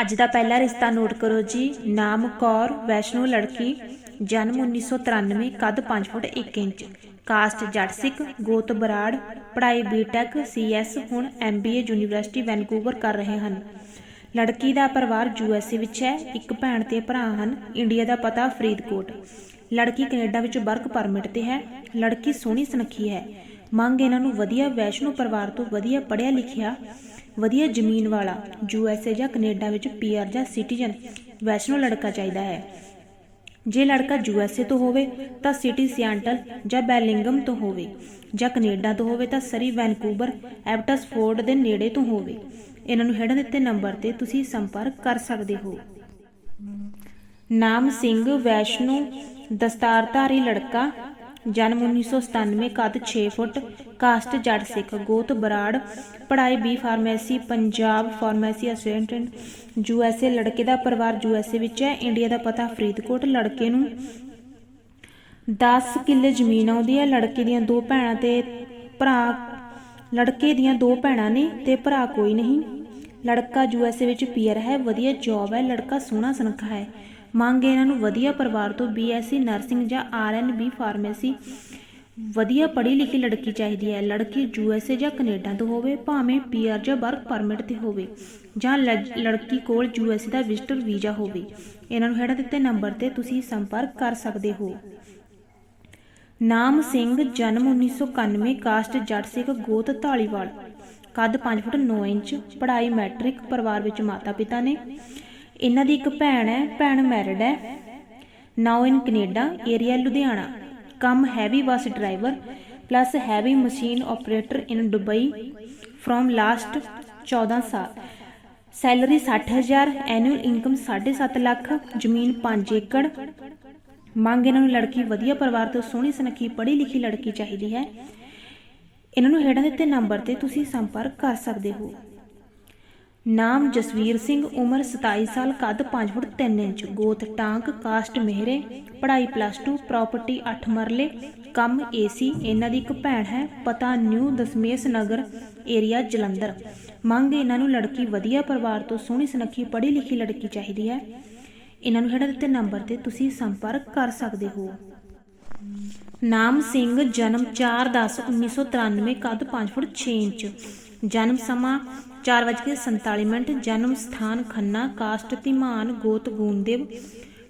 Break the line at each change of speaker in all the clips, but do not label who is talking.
ਅੱਜ ਦਾ ਪਹਿਲਾ ਰਿਸ਼ਤਾ ਨੋਟ ਕਰੋ ਜੀ। ਨਾਮ ਕੌਰ, ਵੈਸ਼ਨੂ ਲੜਕੀ, ਜਨਮ 1993 ਕੱਦ 5 ਫੁੱਟ 1 ਇੰਚ। ਕਾਸਟ ਜੱਟ ਸਿੱਖ, ਗੋਤ ਬਰਾੜ, ਪੜ੍ਹਾਈ ਬੀਟੈਕ ਸੀਐਸ ਹੁਣ ਐਮਬੀਏ ਯੂਨੀਵਰਸਿਟੀ ਵੈਨਕੂਵਰ ਕਰ ਰਹੇ ਹਨ। ਲੜਕੀ ਦਾ ਪਰਿਵਾਰ ਯੂਐਸਏ ਵਿੱਚ ਹੈ, ਇੱਕ ਭੈਣ ਤੇ ਭਰਾ ਹਨ, ਇੰਡੀਆ ਦਾ ਪਤਾ ਫਰੀਦਕੋਟ। ਲੜਕੀ ਕੈਨੇਡਾ ਵਿੱਚ ਵਰਕ ਪਰਮਿਟ ਤੇ ਹੈ, ਲੜਕੀ ਸੋਹਣੀ ਸੁਨੱਖੀ ਹੈ। ਮੰਗ ਇਹਨਾਂ ਨੂੰ ਵਧੀਆ ਵੈਸ਼ਨੂ ਪਰਿਵਾਰ ਤੋਂ ਵਧੀਆ ਪੜ੍ਹਿਆ ਲਿਖਿਆ ਵਧੀਆ ਜ਼ਮੀਨ ਵਾਲਾ ਯੂਐਸਏ ਜਾਂ ਕੈਨੇਡਾ ਵਿੱਚ ਪੀਆਰ ਜਾਂ ਸਿਟੀਜ਼ਨ ਵੈਸ਼ਨੂ ਲੜਕਾ ਚਾਹੀਦਾ ਹੈ। ਜੇ ਲੜਕਾ ਯੂਐਸਏ ਤੋਂ ਹੋਵੇ ਤਾਂ ਸਿਟੀ ਸਿਆਟਲ ਜਾਂ ਬੈਲਿੰਗਮ ਤੋਂ ਹੋਵੇ, ਜਾਂ ਕੈਨੇਡਾ ਤੋਂ ਹੋਵੇ ਤਾਂ ਸਰੀ ਵੈਨਕੂਵਰ ਐਬਟਸਫੋਰਡ ਦੇ ਨੇੜੇ ਤੋਂ ਹੋਵੇ। ਇਹਨਾਂ ਨੂੰ ਹੇਠਾਂ ਦਿੱਤੇ ਨੰਬਰ ਤੇ ਤੁਸੀਂ ਸੰਪਰਕ ਕਰ ਸਕਦੇ ਹੋ। ਨਾਮ ਸਿੰਘ ਵੈਸ਼ਨੂ ਦਸਤਾਰਧਾਰੀ ਲੜਕਾ ਜਨਮ 1997 ਕੱਦ 6 ਫੁੱਟ ਕਾਸਟ ਜੱਟ ਸਿੱਖ, ਗੋਤ ਬਰਾੜ, ਪੜ੍ਹਾਈ B pharmacy Punjab pharmacy assistant USA ਲੜਕੇ ਦਾ ਪਰਿਵਾਰ ਯੂਐਸਏ ਵਿੱਚ ਹੈ। ਇੰਡੀਆ ਦਾ ਪਤਾ ਫਰੀਦਕੋਟ, ਲੜਕੇ ਨੂੰ 10 ਕਿੱਲੇ ਜ਼ਮੀਨ ਆਉਂਦੀ ਹੈ। ਲੜਕੇ ਦੀਆਂ ਦੋ ਭੈਣਾਂ ਤੇ ਭਰਾ, ਲੜਕੇ ਦੀਆਂ ਦੋ ਭੈਣਾਂ ਨੇ ਤੇ ਭਰਾ ਕੋਈ ਨਹੀਂ। ਲੜਕਾ ਯੂ ਐਸ ਏ ਵਿੱਚ ਪੀਅਰ ਹੈ, ਵਧੀਆ ਜੌਬ ਹੈ। ਲੜਕਾ ਸੋਹਣਾ ਸੁਨੱਖਾ ਹੈ। ਮੰਗ ਇਹਨਾਂ ਨੂੰ ਵਧੀਆ ਪਰਿਵਾਰ ਤੋਂ ਬੀਐਸਸੀ ਨਰਸਿੰਗ ਜਾਂ ਆਰਐਨਬੀ ਫਾਰਮੇਸੀ। ਵਧੀਆ ਪੜ੍ਹੀ ਲਿਖੀ ਲੜਕੀ ਚਾਹੀਦੀ ਹੈ। ਲੜਕੀ ਯੂਐਸਏ ਜਾਂ ਕੈਨੇਡਾ ਤੋਂ ਹੋਵੇ, ਭਾਵੇਂ ਪੀਆਰ ਜਾਂ ਵਰਕ ਪਰਮਿਟ ਤੇ ਹੋਵੇ, ਜਾਂ ਲੜਕੀ ਕੋਲ ਯੂਐਸਏ ਦਾ ਵਿਜ਼ਟਰ ਵੀਜ਼ਾ ਹੋਵੇ। ਇਹਨਾਂ ਨੂੰ ਹੇਠਾਂ ਦਿੱਤੇ ਨੰਬਰ ਤੇ ਤੁਸੀਂ ਸੰਪਰਕ ਕਰ ਸਕਦੇ ਹੋ। ਨਾਮ ਸਿੰਘ, ਜਨਮ 1991 ਕਾਸਟ ਜੱਟ ਸਿੱਖ ਗੋਤ ਢਾਲੀਵਾਲ ਕੱਦ 5 ਫੁੱਟ 9 ਇੰਚ, ਪੜ੍ਹਾਈ ਮੈਟ੍ਰਿਕ, ਪਰਿਵਾਰ ਵਿੱਚ ਮਾਤਾ ਪਿਤਾ ਨੇ। ਇਹਨਾਂ ਦੀ ਇੱਕ ਭੈਣ ਹੈ, ਭੈਣ ਮੈਰਿਡ ਹੈ। Now in Canada area Ludhiana ਕੰਮ heavy bus driver plus heavy machine operator in Dubai from last 14 ਸਾਲ। ਸੈਲਰੀ 60000 ਐਨੂਅਲ ਇਨਕਮ 7.5 ਲੱਖ, ਜ਼ਮੀਨ 5 ਏਕੜ। ਮੰਗ ਇਹਨਾਂ ਨੂੰ ਲੜਕੀ ਵਧੀਆ ਪਰਿਵਾਰ ਤੋਂ ਸੋਹਣੀ ਸੁਨੱਖੀ ਪੜ੍ਹੀ ਲਿਖੀ ਲੜਕੀ ਚਾਹੀਦੀ ਹੈ। ਇਹਨਾਂ ਨੂੰ ਹੇਠਾਂ ਦਿੱਤੇ ਨੰਬਰ ਤੇ ਤੁਸੀਂ ਸੰਪਰਕ ਕਰ ਸਕਦੇ ਹੋ। ਨਾਮ ਜਸਵੀਰ ਸਿੰਘ, ਉਮਰ 27 ਸਾਲ, ਕੱਦ 5 ਫੁੱਟ 3 ਇੰਚ, ਗੋਤ ਟਾਂਕ ਕਾਸਟ ਮਹਿਰੇ, ਪੜ੍ਹਾਈ ਪਲੱਸ 2 ਪ੍ਰਾਪਰਟੀ 8 ਮਰਲੇ, ਕੰਮ ਏਸੀ ਇਹਨਾਂ ਦੀ ਇੱਕ ਭੈਣ ਹੈ, ਪਤਾ ਨਿਊ ਦਸਮੇਸ਼ ਨਗਰ ਏਰੀਆ ਜਲੰਧਰ। ਮੰਗ ਇਹਨਾਂ ਨੂੰ ਲੜਕੀ ਵਧੀਆ ਪਰਿਵਾਰ ਤੋਂ ਸੋਹਣੀ ਸੁਨੱਖੀ ਪੜ੍ਹੀ ਲਿਖੀ ਲੜਕੀ ਚਾਹੀਦੀ ਹੈ। ਇਹਨਾਂ ਨੂੰ ਹੇਠਾਂ ਦਿੱਤੇ ਨੰਬਰ ਤੇ ਤੁਸੀਂ ਸੰਪਰਕ ਕਰ ਸਕਦੇ ਹੋ। ਨਾਮ ਸਿੰਘ, ਜਨਮ 4/10/1993 ਕੱਦ 5 ਫੁੱਟ 6 ਇੰਚ। ਜਨਮ ਸਮਾਂ 4:47 ਮਿੰਟ, ਜਨਮ ਸਥਾਨ ਖੰਨਾ, ਕਾਸਟ ਧੀਮਾਨ, ਗੋਤ ਗੂੰਦੇਵ,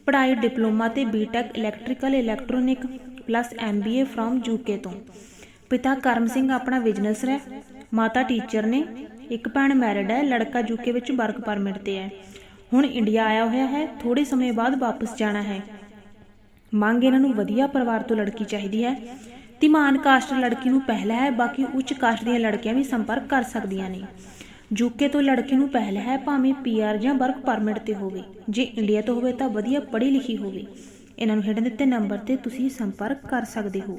ਪੜ੍ਹਾਈ, ਡਿਪਲੋਮਾ ਤੇ BTech electrical electronic plus MBA from UK ਤੋਂ। ਪਿਤਾ ਕਰਮ ਸਿੰਘ ਆਪਣਾ ਬਿਜ਼ਨਸ ਹੈ ਮਾਤਾ ਟੀਚਰ ਨੇ, ਇੱਕ ਭੈਣ ਮੈਰਿਡ ਹੈ, ਲੜਕਾ ਯੂਕੇ ਵਿੱਚ ਵਰਕ ਪਰਮਿਟ ਤੇ ਹੈ। ਹੁਣ ਇੰਡੀਆ ਆਇਆ ਹੋਇਆ ਹੈ ਥੋੜੇ ਸਮੇਂ ਬਾਅਦ ਵਾਪਸ ਜਾਣਾ ਹੈ। ਮੰਗ ਇਹਨਾਂ ਨੂੰ ਵਧੀਆ ਪਰਿਵਾਰ ਤੋਂ ਲੜਕੀ ਚਾਹੀਦੀ ਹੈ। ਧੀਮਾਨ ਕਾਸਟ ਲੜਕੀ ਨੂੰ ਪਹਿਲਾ ਹੈ, ਬਾਕੀ ਉੱਚ ਕਾਸਟ ਦੀਆਂ ਲੜਕੀਆਂ ਵੀ ਸੰਪਰਕ ਕਰ ਸਕਦੀਆਂ ਨੇ। ਯੂਕੇ ਤੋਂ ਲੜਕੇ ਨੂੰ ਪਹਿਲ ਹੈ ਭਾਵੇਂ ਪੀਆਰ ਜਾਂ ਵਰਕ ਪਰਮਿਟ ਤੇ ਹੋਵੇ। ਜੇ ਇੰਡੀਆ ਤੋਂ ਹੋਵੇ ਤਾਂ ਵਧੀਆ ਪੜ੍ਹੀ ਲਿਖੀ ਹੋਵੇ। ਇਹਨਾਂ ਨੂੰ ਹੇਠਾਂ ਦਿੱਤੇ ਨੰਬਰ ਤੇ ਤੁਸੀਂ ਸੰਪਰਕ ਕਰ ਸਕਦੇ ਹੋ।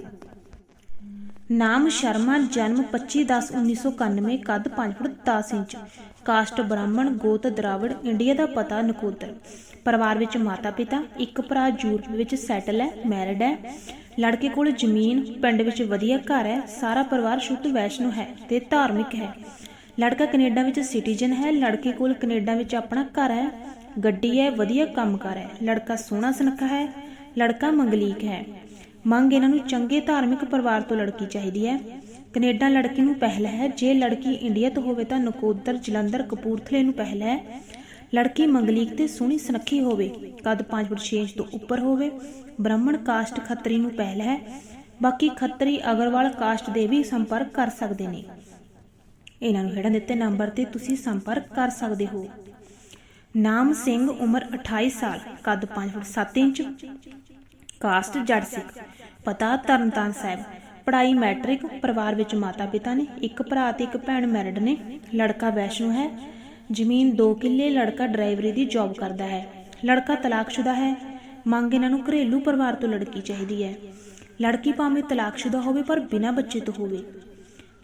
ਨਾਮ ਸ਼ਰਮਾ, ਜਨਮ 25/10/1991 ਕੱਦ 5 ਫੁੱਟ 10 ਇੰਚ, ਕਾਸਟ ਬ੍ਰਾਹਮਣ, ਗੋਤ ਦਰਾਵੜ, ਇੰਡੀਆ ਦਾ ਪਤਾ ਨਕੋਦਰ। ਪਰਿਵਾਰ ਵਿੱਚ ਮਾਤਾ ਪਿਤਾ ਇੱਕ ਭਰਾ ਯੂਰਪ ਵਿੱਚ ਸੈਟਲ ਹੈ, ਮੈਰਿਡ ਹੈ। ਲੜਕੇ ਕੋਲ ਜ਼ਮੀਨ, ਪਿੰਡ ਵਿੱਚ ਵਧੀਆ ਘਰ ਹੈ, ਸਾਰਾ ਪਰਿਵਾਰ ਸ਼ੁੱਧ ਵੈਸ਼ਨੂ ਹੈ ਤੇ ਧਾਰਮਿਕ ਹੈ। ਲੜਕਾ ਕੈਨੇਡਾ ਵਿੱਚ ਸਿਟੀਜ਼ਨ ਹੈ, ਲੜਕੇ ਕੋਲ ਕੈਨੇਡਾ ਵਿੱਚ ਆਪਣਾ ਘਰ ਹੈ, ਗੱਡੀ ਹੈ, ਵਧੀਆ ਕੰਮਕਾਰ ਹੈ, ਲੜਕਾ ਸੋਹਣਾ ਸੁਨੱਖਾ ਹੈ, ਲੜਕਾ ਮੰਗਲੀਕ ਹੈ। ਮੰਗ ਇਹਨਾਂ ਨੂੰ ਚੰਗੇ ਧਾਰਮਿਕ ਪਰਿਵਾਰ ਤੋਂ ਲੜਕੀ ਚਾਹੀਦੀ ਹੈ। ਕੈਨੇਡਾ ਲੜਕੀ ਨੂੰ ਪਹਿਲ ਹੈ, ਜੇ ਲੜਕੀ ਇੰਡੀਆ ਤੋਂ ਹੋਵੇ ਤਾਂ ਨਕੋਦਰ ਜਲੰਧਰ ਕਪੂਰਥਲੇ ਨੂੰ ਪਹਿਲ ਹੈ। ਲੜਕੀ ਮੰਗਲੀਕ ਤੇ ਸੋਹਣੀ ਸੁਨੱਖੀ ਹੋਵੇ, ਕੱਦ 5 ਫੁੱਟ 6 ਇੰਚ ਤੋਂ ਉੱਪਰ ਹੋਵੇ, ਬ੍ਰਾਹਮਣ ਕਾਸਟ ਖੱਤਰੀ ਨੂੰ ਪਹਿਲ ਹੈ। ਬਾਕੀ ਖੱਤਰੀ ਅਗਰਵਾਲ ਕਾਸਟ ਦੇ ਵੀ ਸੰਪਰਕ ਕਰ ਸਕਦੇ ਨੇ। ਇਹਨਾਂ ਨੂੰ ਹੇਠਾਂ ਦਿੱਤੇ ਨੰਬਰ ਤੇ ਤੁਸੀਂ ਸੰਪਰਕ ਕਰ ਸਕਦੇ ਹੋ। ਨਾਮ ਸਿੰਘ, ਉਮਰ 28 ਸਾਲ, ਕੱਦ 5 ਫੁੱਟ 7 ਇੰਚ, ਕਾਸਟ ਜੱਟ ਸਿੱਖ, ਪਤਾ ਤਰਨਤਾਰਨ ਸਾਹਿਬ। ਪੜ੍ਹਾਈ ਮੈਟ੍ਰਿਕ, ਪਰਿਵਾਰ ਵਿੱਚ ਮਾਤਾ ਪਿਤਾ ਨੇ, ਇੱਕ ਭਰਾ ਤੇ ਇੱਕ ਭੈਣ ਮੈਰਿਡ ਨੇ, ਲੜਕਾ ਵੈਸ਼ਨੂ ਹੈ। ਜ਼ਮੀਨ 2 ਕਿੱਲੇ, ਲੜਕਾ ਡਰਾਈਵਰੀ ਦੀ ਜੌਬ ਕਰਦਾ ਹੈ। ਲੜਕਾ ਤਲਾਕਸ਼ੁਦਾ ਹੈ। ਮੰਗ ਇਹਨਾਂ ਨੂੰ ਘਰੇਲੂ ਪਰਿਵਾਰ ਤੋਂ ਲੜਕੀ ਚਾਹੀਦੀ ਹੈ। ਲੜਕੀ ਭਾਵੇਂ ਤਲਾਕਸ਼ੁਦਾ ਹੋਵੇ, ਪਰ ਬਿਨਾਂ ਬੱਚੇ ਤੋਂ ਹੋਵੇ।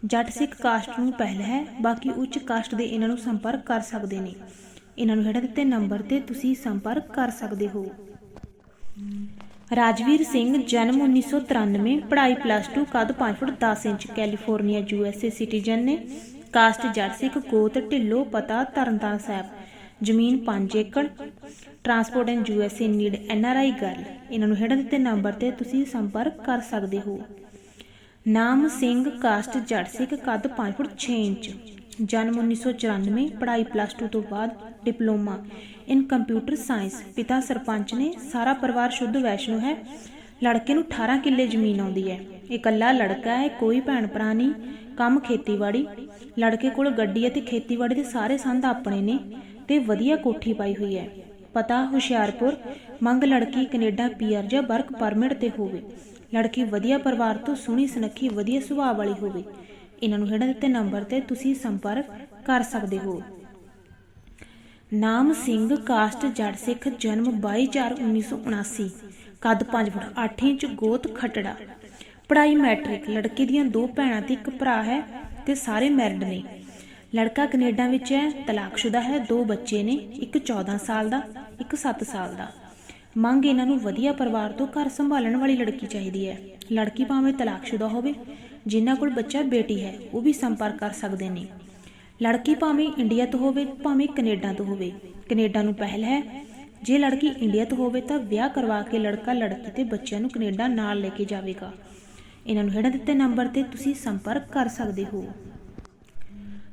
ਜੱਟ ਸਿੱਖ ਕਾਸਟ ਨੂੰ ਪਹਿਲ ਹੈ, ਬਾਕੀ ਉੱਚ ਕਾਸਟ ਦੇ ਇਹਨਾਂ ਨੂੰ ਸੰਪਰਕ ਕਰ ਸਕਦੇ ਨੇ। ਇਹਨਾਂ ਨੂੰ ਹੇਠਾਂ ਦਿੱਤੇ ਨੰਬਰ ਤੇ ਤੁਸੀਂ ਸੰਪਰਕ ਕਰ ਸਕਦੇ ਹੋ। ਰਾਜਵੀਰ ਸਿੰਘ, ਜਨਮ 1993 ਪੜ੍ਹਾਈ ਪਲੱਸ 2 ਕੱਦ 5 foot 10 inch California U S A citizen ਨੇ। ਕਾਸਟ ਜੱਟ ਸਿੱਖ ਗੋਤ ਢਿੱਲੋ ਪਤਾ ਤਰਨਤਾਰਨ ਸਾਹਿਬ। ਜ਼ਮੀਨ 5 acre. Transport and U S A need N R I girl ਇਹਨਾਂ ਨੂੰ ਹੇਠਾਂ ਦਿੱਤੇ ਨੰਬਰ ਤੇ ਤੁਸੀਂ ਸੰਪਰਕ ਕਰ ਸਕਦੇ ਹੋ। ਨਾਮ ਸਿੰਘ ਕਾਸਟ ਜੱਟ ਸਿੱਖ ਕੱਦ 5 ਫੁੱਟ 6 ਇੰਚ। ਜਨਮ 1994 ਪੜ੍ਹਾਈ ਪਲੱਸ 2 ਤੋਂ ਬਾਅਦ ਡਿਪਲੋਮਾ ਇਨ ਕੰਪਿਊਟਰ ਸਾਇੰਸ ਪਿਤਾ ਸਰਪੰਚ ਨੇ, ਸਾਰਾ ਪਰਿਵਾਰ ਸ਼ੁੱਧ ਵੈਸ਼ਨੂ ਹੈ। ਲੜਕੇ ਨੂੰ 18 ਕਿੱਲੇ ਜ਼ਮੀਨ ਆਉਂਦੀ ਹੈ। ਇਕੱਲਾ ਲੜਕਾ ਹੈ, ਕੋਈ ਭੈਣ ਭਰਾ ਨਹੀਂ, ਕੰਮ ਖੇਤੀਬਾੜੀ। ਲੜਕੇ ਕੋਲ ਗੱਡੀ ਅਤੇ ਖੇਤੀਬਾੜੀ ਦੇ ਸਾਰੇ ਸੰਦ ਆਪਣੇ ਨੇ ਤੇ ਵਧੀਆ ਕੋਠੀ ਪਾਈ ਹੋਈ ਹੈ। ਪਤਾ ਹੁਸ਼ਿਆਰਪੁਰ, ਮੰਗ ਲੜਕੀ ਕੈਨੇਡਾ ਪੀਆਰ ਜਾਂ ਵਰਕ ਪਰਮਿਟ ਤੇ ਹੋਵੇ। ਲੜਕੀ ਵਧੀਆ ਪਰਿਵਾਰ ਤੋਂ ਸੋਹਣੀ ਸੁਨੱਖੀ ਵਧੀਆ ਸੁਭਾਅ ਵਾਲੀ ਹੋਵੇ। ਇਹਨਾਂ ਨੂੰ ਹੇਠਾਂ ਦਿੱਤੇ ਨੰਬਰ ਤੇ ਤੁਸੀਂ ਸੰਪਰਕ ਕਰ ਸਕਦੇ ਹੋ। ਨਾਮ ਸਿੰਘ, ਕਾਸਟ ਜੱਟ ਸਿੱਖ, ਜਨਮ 22/4/1979 ਕੱਦ 5 ਫੁੱਟ 8 ਇੰਚ, ਗੋਤ ਖਟੜਾ। ਪੜਾਈ ਮੈਟ੍ਰਿਕ, ਲੜਕੇ ਦੀਆਂ ਦੋ ਭੈਣਾਂ ਤੇ ਇੱਕ ਭਰਾ ਹੈ ਤੇ ਸਾਰੇ ਮੈਰਿਡ ਨੇ। ਲੜਕਾ ਕੈਨੇਡਾ ਵਿੱਚ ਹੈ, ਤਲਾਕਸ਼ੁਦਾ ਹੈ, ਦੋ ਬੱਚੇ ਨੇ, ਇੱਕ 14 ਸਾਲ ਦਾ, ਇੱਕ 7 ਸਾਲ ਦਾ। ਮੰਗ ਇਹਨਾਂ ਨੂੰ ਵਧੀਆ ਪਰਿਵਾਰ ਤੋਂ ਘਰ ਸੰਭਾਲਣ ਵਾਲੀ ਲੜਕੀ ਚਾਹੀਦੀ ਹੈ। ਲੜਕੀ ਭਾਵੇਂ ਤਲਾਕਸ਼ੁਦਾ ਹੋਵੇ, ਜਿਨ੍ਹਾਂ ਕੋਲ ਬੱਚਾ ਬੇਟੀ ਹੈ, ਉਹ ਵੀ ਸੰਪਰਕ ਕਰ ਸਕਦੇ ਨੇ। ਲੜਕੀ ਭਾਵੇਂ ਇੰਡੀਆ ਤੋਂ ਹੋਵੇ, ਭਾਵੇਂ ਕੈਨੇਡਾ ਤੋਂ ਹੋਵੇ। ਕੈਨੇਡਾ ਨੂੰ ਪਹਿਲ ਹੈ, ਜੇ ਲੜਕੀ ਇੰਡੀਆ ਤੋਂ ਹੋਵੇ ਤਾਂ ਵਿਆਹ ਕਰਵਾ ਕੇ ਲੜਕਾ ਲੜਕੀ ਤੇ ਬੱਚਿਆਂ ਨੂੰ ਕੈਨੇਡਾ ਨਾਲ ਲੈ ਕੇ ਜਾਵੇਗਾ। ਇਹਨਾਂ ਨੂੰ ਹੇਠਾਂ ਦਿੱਤੇ ਨੰਬਰ ਤੇ ਤੁਸੀਂ ਸੰਪਰਕ ਕਰ ਸਕਦੇ ਹੋ।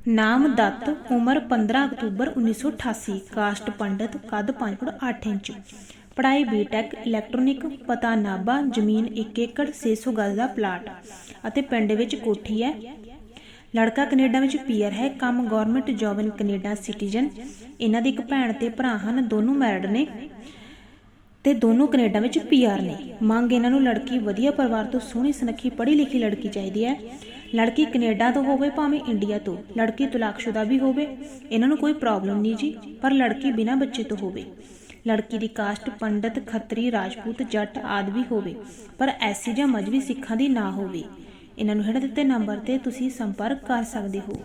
ਨਾਮ ਦੱਤ, ਉਮਰ 15 ਅਕਤੂਬਰ 1988 ਕਾਸਟ ਪੰਡਤ, ਕੱਦ 5 ਫੁੱਟ 8 ਇੰਚ। ਪੜ੍ਹਾਈ ਬੀਟੈਕ ਇਲੈਕਟ੍ਰੋਨਿਕ ਪਤਾ ਨਾਬਾ ਜ਼ਮੀਨ 1 ਏਕੜ 600 ਗਜ਼ ਦਾ ਪਲਾਟ ਅਤੇ ਪਿੰਡ ਵਿੱਚ ਕੋਠੀ ਹੈ। ਲੜਕਾ ਕੈਨੇਡਾ ਵਿੱਚ ਪੀਆਰ ਹੈ, ਕੰਮ government job in Canada citizen ਇਹਨਾਂ ਦੀ ਇੱਕ ਭੈਣ ਤੇ ਭਰਾ ਹਨ, ਦੋਨੋਂ ਮੈਰਿਡ ਨੇ ਤੇ ਦੋਨੋਂ ਕੈਨੇਡਾ ਵਿੱਚ ਪੀਆਰ ਨੇ। ਮੰਗ ਇਹਨਾਂ ਨੂੰ ਲੜਕੀ ਵਧੀਆ ਪਰਿਵਾਰ ਤੋਂ ਸੋਹਣੀ, ਸੁਨੱਖੀ ਪੜ੍ਹੀ ਲਿਖੀ ਲੜਕੀ ਚਾਹੀਦੀ ਹੈ। ਲੜਕੀ ਕੈਨੇਡਾ ਤੋਂ ਹੋਵੇ, ਭਾਵੇਂ ਇੰਡੀਆ ਤੋਂ। ਲੜਕੀ ਤਲਾਕਸ਼ੁਦਾ ਵੀ ਹੋਵੇ, ਇਹਨਾਂ ਨੂੰ ਕੋਈ ਪ੍ਰੋਬਲਮ ਨਹੀਂ ਜੀ, ਪਰ ਲੜਕੀ ਬਿਨਾਂ ਬੱਚੇ ਤੋਂ ਹੋਵੇ। ਲੜਕੀ ਦੀ ਕਾਸਟ ਪੰਡਤ, ਖੱਤਰੀ, ਰਾਜਪੂਤ, ਜੱਟ ਆਦਿ ਵੀ ਹੋਵੇ, ਪਰ ਐਸੀ ਜਾਂ ਮਜਬੀ ਸਿੱਖਾਂ ਦੀ ਨਾ ਹੋਵੇ। ਇਹਨਾਂ ਨੂੰ ਹੇਠਾਂ ਦਿੱਤੇ ਨੰਬਰ ਤੇ ਤੁਸੀਂ ਸੰਪਰਕ ਕਰ ਸਕਦੇ ਹੋ।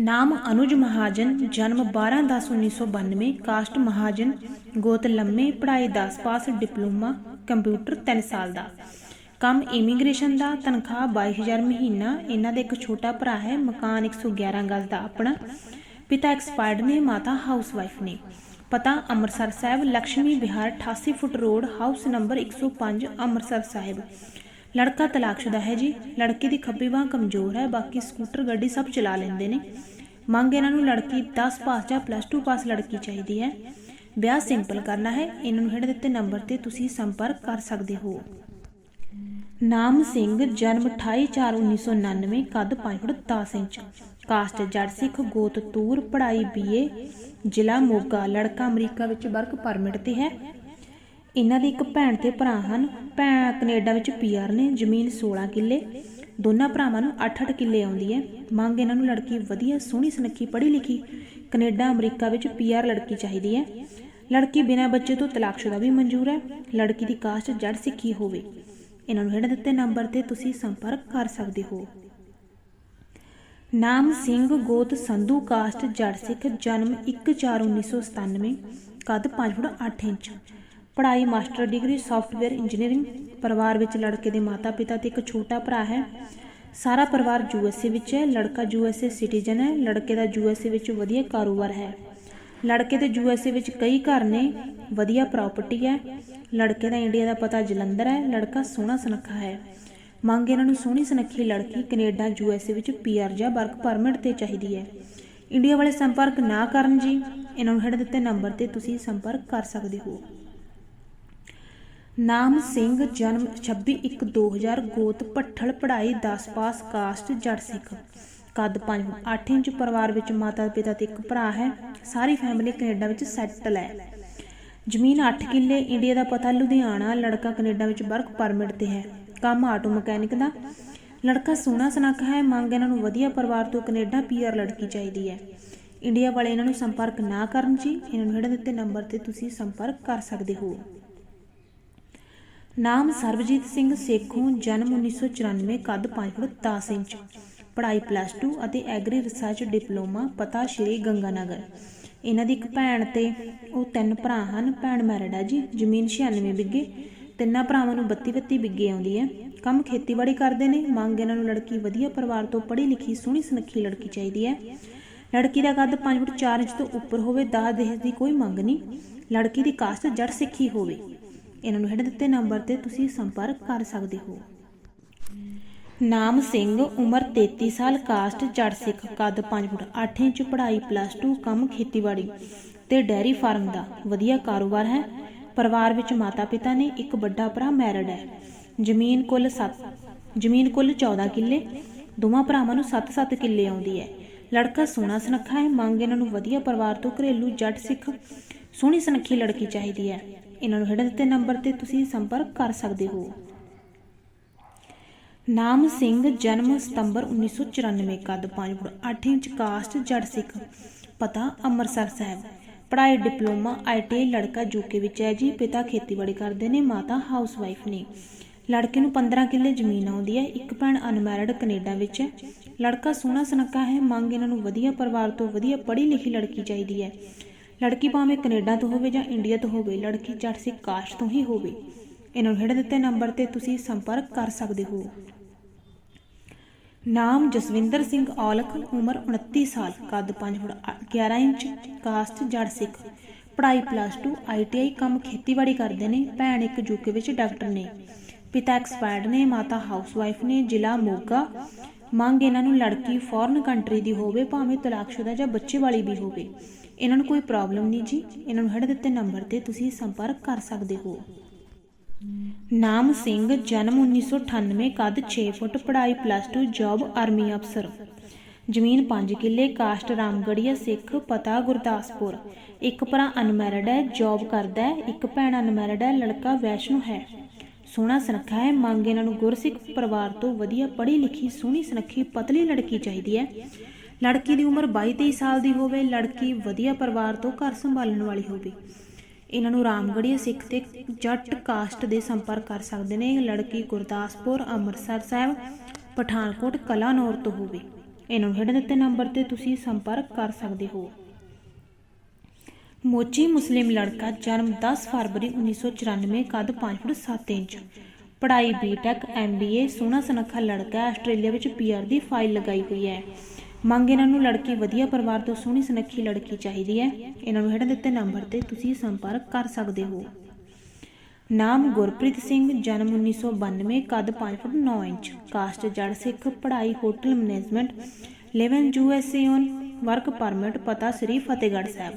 ਨਾਮ ਅਨੁਜ ਮਹਾਜਨ, ਜਨਮ 12/10/1992 ਕਾਸਟ ਮਹਾਜਨ, ਗੋਤ ਲੰਮੇ, ਪੜ੍ਹਾਈ 10 ਪਾਸ, ਡਿਪਲੋਮਾ, ਕੰਪਿਊਟਰ 3 ਸਾਲ ਦਾ। ਕੰਮ ਇਮੀਗ੍ਰੇਸ਼ਨ ਦਾ, ਤਨਖਾਹ 22000 ਮਹੀਨਾ, ਇਹਨਾਂ ਦਾ ਇੱਕ ਛੋਟਾ ਭਰਾ ਹੈ, ਮਕਾਨ 111 ਗਜ਼ ਦਾ ਆਪਣਾ। ਪਿਤਾ ਐਕਸਪਾਇਰਡ ਨੇ, ਮਾਤਾ ਹਾਊਸਵਾਈਫ ਨੇ। ਪਤਾ Amritsar Sahib Lakshmi Vihar 88 foot road, house number 105 Amritsar Sahib. ਲੜਕਾ ਤਲਾਕਸ਼ੁਦਾ ਹੈ ਜੀ। ਲੜਕੀ ਦੀ ਖੱਬੀ ਬਾਹ ਕਮਜ਼ੋਰ ਹੈ, ਬਾਕੀ ਸਕੂਟਰ, ਗੱਡੀ ਸਭ ਚਲਾ ਲੈਂਦੇ ਨੇ। ਮੰਗ ਇਹਨਾਂ ਨੂੰ ਲੜਕੀ 10 ਪਾਸ ਜਾਂ ਪਲੱਸ 2 ਪਾਸ ਲੜਕੀ ਚਾਹੀਦੀ ਹੈ। ਵਿਆਹ ਸਿੰਪਲ ਕਰਨਾ ਹੈ। ਇਹਨਾਂ ਨੂੰ ਹੇਠ ਦਿੱਤੇ ਨੰਬਰ ਤੇ ਤੁਸੀਂ ਸੰਪਰਕ ਕਰ ਸਕਦੇ ਹੋ। ਨਾਮ ਸਿੰਘ, ਜਨਮ 28/4/1999 ਕੱਦ 5 ਫੁੱਟ 10 ਇੰਚ। ਕਾਸਟ ਜੜ ਸਿੱਖ ਗੋਤ ਤੂਰ ਪੜ੍ਹਾਈ ਬੀਏ, ਜ਼ਿਲ੍ਹਾ ਮੋਗਾ, ਲੜਕਾ ਅਮਰੀਕਾ ਵਿੱਚ ਵਰਕ ਪਰਮਿਟ ਤੇ ਹੈ। ਇਹਨਾਂ ਦੀ ਇੱਕ ਭੈਣ ਤੇ ਭਰਾ ਹਨ। ਭੈਣ ਕੈਨੇਡਾ ਵਿੱਚ ਪੀਆਰ ਨੇ, ਜ਼ਮੀਨ 16 ਕਿੱਲੇ। ਦੋਨਾਂ ਭਰਾਵਾਂ ਨੂੰ 8-8 ਕਿੱਲੇ ਆਉਂਦੀ ਹੈ। ਮੰਗ ਇਹਨਾਂ ਨੂੰ ਲੜਕੀ ਵਧੀਆ ਸੋਹਣੀ ਸੁਨੱਖੀ ਪੜ੍ਹੀ ਲਿਖੀ ਕੈਨੇਡਾ, ਅਮਰੀਕਾ ਵਿੱਚ ਪੀਆਰ ਲੜਕੀ ਚਾਹੀਦੀ ਹੈ। ਲੜਕੀ ਬਿਨਾਂ ਬੱਚੇ ਤੋਂ ਤਲਾਕਸ਼ੁਦਾ ਵੀ ਮਨਜ਼ੂਰ ਹੈ। ਲੜਕੀ ਦੀ ਕਾਸਟ ਜੜ ਸਿੱਖੀ ਹੋਵੇ। ਇਹਨਾਂ ਨੂੰ ਹੇਠ ਦਿੱਤੇ ਨੰਬਰ ਤੇ ਤੁਸੀਂ ਸੰਪਰਕ ਕਰ ਸਕਦੇ ਹੋ। ਨਾਮ ਸਿੰਘ ਗੋਤ ਸੰਧੂ ਕਾਸਟ ਜੜ ਸਿੱਖ ਜਨਮ 1/4/1997 ਕੱਦ 5 ਫੁੱਟ 8 ਇੰਚ। ਪੜ੍ਹਾਈ ਮਾਸਟਰ ਡਿਗਰੀ ਸੌਫਟਵੇਅਰ ਇੰਜੀਨੀਅਰਿੰਗ ਪਰਿਵਾਰ ਵਿੱਚ ਲੜਕੇ ਦੇ ਮਾਤਾ-ਪਿਤਾ ਤੇ ਇੱਕ ਛੋਟਾ ਭਰਾ ਹੈ। ਸਾਰਾ ਪਰਿਵਾਰ ਯੂਐਸਏ ਵਿੱਚ ਹੈ, ਲੜਕਾ ਯੂਐਸਏ ਸਿਟੀਜ਼ਨ ਹੈ, ਲੜਕੇ ਦਾ ਯੂਐਸਏ ਵਿੱਚ ਵਧੀਆ ਕਾਰੋਬਾਰ ਹੈ। ਲੜਕੇ ਦੇ ਯੂਐਸਏ ਵਿੱਚ ਕਈ ਘਰ ਨੇ, ਵਧੀਆ ਪ੍ਰਾਪਰਟੀ ਹੈ। ਲੜਕੇ ਦਾ ਇੰਡੀਆ ਦਾ ਪਤਾ ਜਲੰਧਰ ਹੈ, ਲੜਕਾ ਸੋਹਣਾ ਸੁਨੱਖਾ ਹੈ। ਮੰਗ ਇਹਨਾਂ ਨੂੰ ਸੋਹਣੀ ਸੁਨੱਖੀ ਲੜਕੀ ਕੈਨੇਡਾ ਯੂਐਸਏ ਵਿੱਚ ਪੀਆਰ ਜਾਂ ਵਰਕ ਪਰਮਿਟ ਤੇ ਚਾਹੀਦੀ ਹੈ। ਇੰਡੀਆ ਵਾਲੇ ਸੰਪਰਕ ਨਾ ਕਰਨ ਜੀ, ਇਹਨਾਂ ਨੂੰ ਹੇਠ ਦਿੱਤੇ ਨੰਬਰ ਤੇ ਤੁਸੀਂ ਸੰਪਰਕ ਕਰ ਸਕਦੇ ਹੋ। ਨਾਮ ਸਿੰਘ, ਜਨਮ 26/1/2000 ਗੋਤ, ਭੱਠਲ ਪੜ੍ਹਾਈ 10 ਪਾਸ ਕਾਸਟ ਜੜ ਸਿੱਖ। ਕੱਦ 5 8 ਇੰਚ ਪਰਿਵਾਰ ਵਿੱਚ ਮਾਤਾ ਪਿਤਾ ਤੇ ਇੱਕ ਭਰਾ ਹੈ, ਸਾਰੀ ਫੈਮਿਲੀ ਕੈਨੇਡਾ ਵਿੱਚ ਸੈਟਲ ਹੈ। ਜ਼ਮੀਨ 8 ਕਿੱਲੇ, ਇੰਡੀਆ ਦਾ ਪਤਾ ਲੁਧਿਆਣਾ, ਲੜਕਾ ਕੈਨੇਡਾ ਵਿੱਚ ਵਰਕ ਪਰਮਿਟ ਤੇ ਹੈ। ਕੰਮ ਆਟੋ ਮਕੈਨਿਕ ਦਾ। ਲੜਕਾ ਸੋਹਣਾ ਸੁਨੱਖਾ ਹੈ, ਮੰਗ ਇਹਨਾਂ ਨੂੰ ਵਧੀਆ ਪਰਿਵਾਰ ਤੋਂ ਕੈਨੇਡਾ ਪੀਆਰ ਲੜਕੀ ਚਾਹੀਦੀ ਹੈ। ਇੰਡੀਆ ਵਾਲੇ ਇਹਨਾਂ ਨੂੰ ਸੰਪਰਕ ਨਾ ਕਰਨ ਜੀ, ਇਹਨਾਂ ਨੂੰ ਹੇਠ ਦਿੱਤੇ ਨੰਬਰ ਤੇ ਤੁਸੀਂ ਸੰਪਰਕ ਕਰ ਸਕਦੇ ਹੋ। ਨਾਮ ਸਰਬਜੀਤ ਸਿੰਘ ਸੇਖੋਂ ਜਨਮ 1994 ਕੱਦ 5 ਫੁੱਟ 10 ਇੰਚ। ਪੜ੍ਹਾਈ ਪਲੱਸ 2 ਅਤੇ ਐਗਰੀ ਰਿਸਰਚ ਡਿਪਲੋਮਾ ਪਤਾ ਸ਼੍ਰੀ ਗੰਗਾਨਗਰ। ਇਹਨਾਂ ਦੀ ਇੱਕ ਭੈਣ ਤੇ ਉਹ ਤਿੰਨ ਭਰਾ ਹਨ, ਭੈਣ ਮੈਰਿਡ ਹੈ ਜੀ, ਜ਼ਮੀਨ 96 ਬਿੱਗੇ। ਤਿੰਨਾਂ ਭਰਾਵਾਂ ਨੂੰ 32 32 ਬਿੱਗੇ ਆਉਂਦੀ ਹੈ। ਕੰਮ ਖੇਤੀਬਾੜੀ ਕਰਦੇ ਨੇ। ਮੰਗ ਇਹਨਾਂ ਨੂੰ ਲੜਕੀ ਵਧੀਆ ਪਰਿਵਾਰ ਤੋਂ ਪੜ੍ਹੀ ਲਿਖੀ, ਸੋਹਣੀ ਸੁਨੱਖੀ ਲੜਕੀ ਚਾਹੀਦੀ ਹੈ। ਲੜਕੀ ਦਾ ਕੱਦ 5 ਫੁੱਟ 4 ਇੰਚ ਤੋਂ ਉੱਪਰ ਹੋਵੇ ਦਾਜ ਦਹੇਜ ਦੀ ਕੋਈ ਮੰਗ ਨਹੀਂ। ਲੜਕੀ ਦੀ ਕਾਸਟ ਜੜ ਸਿੱਖੀ ਹੋਵੇ। ਇਹਨਾਂ ਨੂੰ ਹੇਠ ਦਿੱਤੇ ਨੰਬਰ ਤੇ ਤੁਸੀਂ ਸੰਪਰਕ ਕਰ ਸਕਦੇ ਹੋ। ਨਾਮ ਸਿੰਘ, ਉਮਰ 33 ਸਾਲ ਕਾਸਟ ਜੜ ਸਿੱਖ, ਕੱਦ 5 ਫੁੱਟ 8 ਇੰਚ, ਪੜ੍ਹਾਈ ਪਲੱਸ 2 ਕੰਮ ਖੇਤੀਬਾੜੀ ਤੇ ਡੈਰੀ ਫਾਰਮ ਦਾ। ਵਧੀਆ ਕਾਰੋਬਾਰ ਹੈ। ਪਰਿਵਾਰ ਵਿੱਚ ਮਾਤਾ ਪਿਤਾ ਨੇ ਇੱਕ ਵੱਡਾ ਭਰਾ ਮੈਰਿਡ ਹੈ। ਜ਼ਮੀਨ ਕੁੱਲ 7 ਜ਼ਮੀਨ ਕੁੱਲ 14 ਕਿੱਲੇ। ਦੋਵਾਂ ਭਰਾਵਾਂ ਨੂੰ 7-7 ਕਿੱਲੇ ਆਉਂਦੀ ਹੈ। ਲੜਕਾ ਸੋਹਣਾ ਸੁਨੱਖਾ ਹੈ, ਮੰਗ ਇਹਨਾਂ ਨੂੰ ਵਧੀਆ ਪਰਿਵਾਰ ਤੋਂ ਘਰੇਲੂ ਜੱਟ ਸਿੱਖ, ਸੋਹਣੀ ਸੁਨੱਖੀ ਲੜਕੀ ਚਾਹੀਦੀ ਹੈ। ਇਹਨਾਂ ਨੂੰ ਹੇਠ ਦਿੱਤੇ ਨੰਬਰ ਤੇ ਤੁਸੀਂ ਸੰਪਰਕ ਕਰ ਸਕਦੇ ਹੋ। ਨਾਮ ਸਿੰਘ, ਜਨਮ ਸਤੰਬਰ 1994 ਕੱਦ 5 ਫੁੱਟ 8 ਇੰਚ ਕਾਸਟ ਜੜ ਸਿੱਖ, ਪਤਾ ਅੰਮ੍ਰਿਤਸਰ ਸਾਹਿਬ। ਪੜ੍ਹਾਈ, ਡਿਪਲੋਮਾ ਆਈਟੀਆਈ ਲੜਕਾ ਯੂਕੇ ਵਿੱਚ ਹੈ ਜੀ। ਪਿਤਾ ਖੇਤੀਬਾੜੀ ਕਰਦੇ ਨੇ, ਮਾਤਾ ਹਾਊਸਵਾਈਫ ਨੇ। ਲੜਕੇ ਨੂੰ 15 ਕਿੱਲੇ ਜ਼ਮੀਨ ਆਉਂਦੀ ਹੈ। ਇੱਕ ਭੈਣ ਅਨਮੈਰਿਡ ਕੈਨੇਡਾ ਵਿੱਚ ਹੈ। ਲੜਕਾ ਸੋਹਣਾ ਸੁਨੱਖਾ ਹੈ, ਮੰਗ ਇਹਨਾਂ ਨੂੰ ਵਧੀਆ ਪਰਿਵਾਰ ਤੋਂ ਵਧੀਆ ਪੜ੍ਹੀ ਲਿਖੀ ਲੜਕੀ ਚਾਹੀਦੀ ਹੈ। ਲੜਕੀ ਭਾਵੇਂ ਕੈਨੇਡਾ ਤੋਂ ਹੋਵੇ ਜਾਂ ਇੰਡੀਆ ਤੋਂ ਹੋਵੇ, ਲੜਕੀ ਜੱਟ ਸਿੱਖ ਕਾਸਟ ਤੋਂ ਹੀ ਹੋਵੇ। ਇਹਨਾਂ ਨੂੰ ਹੇਠ ਦਿੱਤੇ ਨੰਬਰ ਤੇ ਤੁਸੀਂ ਸੰਪਰਕ ਕਰ ਸਕਦੇ ਹੋ। ਨਾਮ ਜਸਵਿੰਦਰ ਸਿੰਘ ਔਲਖ, ਉਮਰ 29 ਸਾਲ, ਕੱਦ 5 ਫੁੱਟ 11 ਇੰਚ ਕਾਸਟ ਜੜ ਸਿੱਖ। ਪੜ੍ਹਾਈ ਪਲੱਸ 2 ਆਈਟੀਆਈ ਕੰਮ ਖੇਤੀਬਾੜੀ ਕਰਦੇ ਨੇ, ਭੈਣ ਇੱਕ ਯੂਕੇ ਵਿੱਚ ਡਾਕਟਰ ਨੇ। ਪਿਤਾ ਐਕਸਪਾਇਰਡ ਨੇ, ਮਾਤਾ ਹਾਊਸਵਾਈਫ ਨੇ, ਜ਼ਿਲ੍ਹਾ ਮੋਗਾ। ਮੰਗ ਇਹਨਾਂ ਨੂੰ ਲੜਕੀ ਫੋਰਨ ਕੰਟਰੀ ਦੀ ਹੋਵੇ, ਭਾਵੇਂ ਤਲਾਕਸ਼ੁਦਾ ਜਾਂ ਬੱਚੇ ਵਾਲੀ ਵੀ ਹੋਵੇ। ਇਹਨਾਂ ਨੂੰ ਕੋਈ ਪ੍ਰੋਬਲਮ ਨਹੀਂ ਜੀ। ਇਹਨਾਂ ਨੂੰ ਹੇਠ ਦਿੱਤੇ ਨੰਬਰ ਤੇ ਤੁਸੀਂ ਸੰਪਰਕ ਕਰ ਸਕਦੇ ਹੋ। ਨਾਮ ਸਿੰਘ, ਜਨਮ 1998 ਕੱਦ 6 ਫੁੱਟ, ਪੜ੍ਹਾਈ ਪਲੱਸ 2 ਜੌਬ ਆਰਮੀ ਅਫਸਰ ਜ਼ਮੀਨ 5 ਕਿੱਲੇ, ਕਾਸਟ ਰਾਮਗੜੀਆ ਸਿੱਖ, ਪਤਾ ਗੁਰਦਾਸਪੁਰ। ਇੱਕ ਭਰਾ ਅਨਮੈਰਿਡ ਹੈ ਜੌਬ ਕਰਦਾ ਹੈ, ਇੱਕ ਭੈਣ ਅਨਮੈਰਿਡ ਹੈ, ਲੜਕਾ ਵੈਸ਼ਨੂ ਹੈ। ਸੋਹਣਾ ਸੁਨੱਖਾ ਹੈ, ਮੰਗ ਇਹਨਾਂ ਨੂੰ ਗੁਰਸਿੱਖ ਪਰਿਵਾਰ ਤੋਂ ਵਧੀਆ ਪੜ੍ਹੀ ਲਿਖੀ, ਸੋਹਣੀ ਸੁਨੱਖੀ, ਪਤਲੀ ਲੜਕੀ ਚਾਹੀਦੀ ਹੈ। ਲੜਕੀ ਦੀ ਉਮਰ 22-23 ਸਾਲ ਦੀ ਹੋਵੇ, ਲੜਕੀ ਵਧੀਆ ਪਰਿਵਾਰ ਤੋਂ ਘਰ ਸੰਭਾਲਣ ਵਾਲੀ ਹੋਵੇ। ਇਹਨਾਂ ਨੂੰ ਰਾਮਗੜੀਆ ਸਿੱਖ ਤੇ ਜੱਟ ਕਾਸਟ ਦੇ ਸੰਪਰਕ ਕਰ ਸਕਦੇ ਨੇ। ਲੜਕੀ ਗੁਰਦਾਸਪੁਰ, ਅੰਮ੍ਰਿਤਸਰ ਸਾਹਿਬ, ਪਠਾਨਕੋਟ, ਕਲਾਨੌਰ ਤੋਂ ਹੋਵੇ। ਇਹਨਾਂ ਨੂੰ ਹੇਠ ਦਿੱਤੇ ਨੰਬਰ ਤੇ ਤੁਸੀਂ ਸੰਪਰਕ ਕਰ ਸਕਦੇ ਹੋ। ਮੋਚੀ ਮੁਸਲਿਮ ਲੜਕਾ ਜਨਮ 10 ਫਰਵਰੀ 1994 ਕੱਦ 5 ਫੁੱਟ 7 ਇੰਚ। ਪੜ੍ਹਾਈ ਬੀਟੈਕ ਐਮਬੀਏ ਸੋਹਣਾ ਸੁਨੱਖਾ ਲੜਕਾ, ਆਸਟ੍ਰੇਲੀਆ ਵਿੱਚ ਪੀਆਰ ਦੀ ਫਾਈਲ ਲਗਾਈ ਹੋਈ ਹੈ। ਮੰਗ ਇਹਨਾਂ ਨੂੰ ਲੜਕੀ ਵਧੀਆ ਪਰਿਵਾਰ ਤੋਂ ਸੋਹਣੀ ਸੁਨੱਖੀ ਲੜਕੀ ਚਾਹੀਦੀ ਹੈ। ਇਹਨਾਂ ਨੂੰ ਹੇਠ ਦਿੱਤੇ ਨੰਬਰ ਤੇ ਤੁਸੀਂ ਸੰਪਰਕ ਕਰ ਸਕਦੇ ਹੋ। ਨਾਮ ਗੁਰਪ੍ਰੀਤ ਸਿੰਘ, ਜਨਮ 1992 ਕੱਦ 5 ਫੁੱਟ 9 ਇੰਚ ਕਾਸਟ ਜੜ ਸਿੱਖ, ਪੜ੍ਹਾਈ hotel management live in USA on work permit ਪਤਾ ਸ੍ਰੀ ਫਤਿਹਗੜ੍ਹ ਸਾਹਿਬ।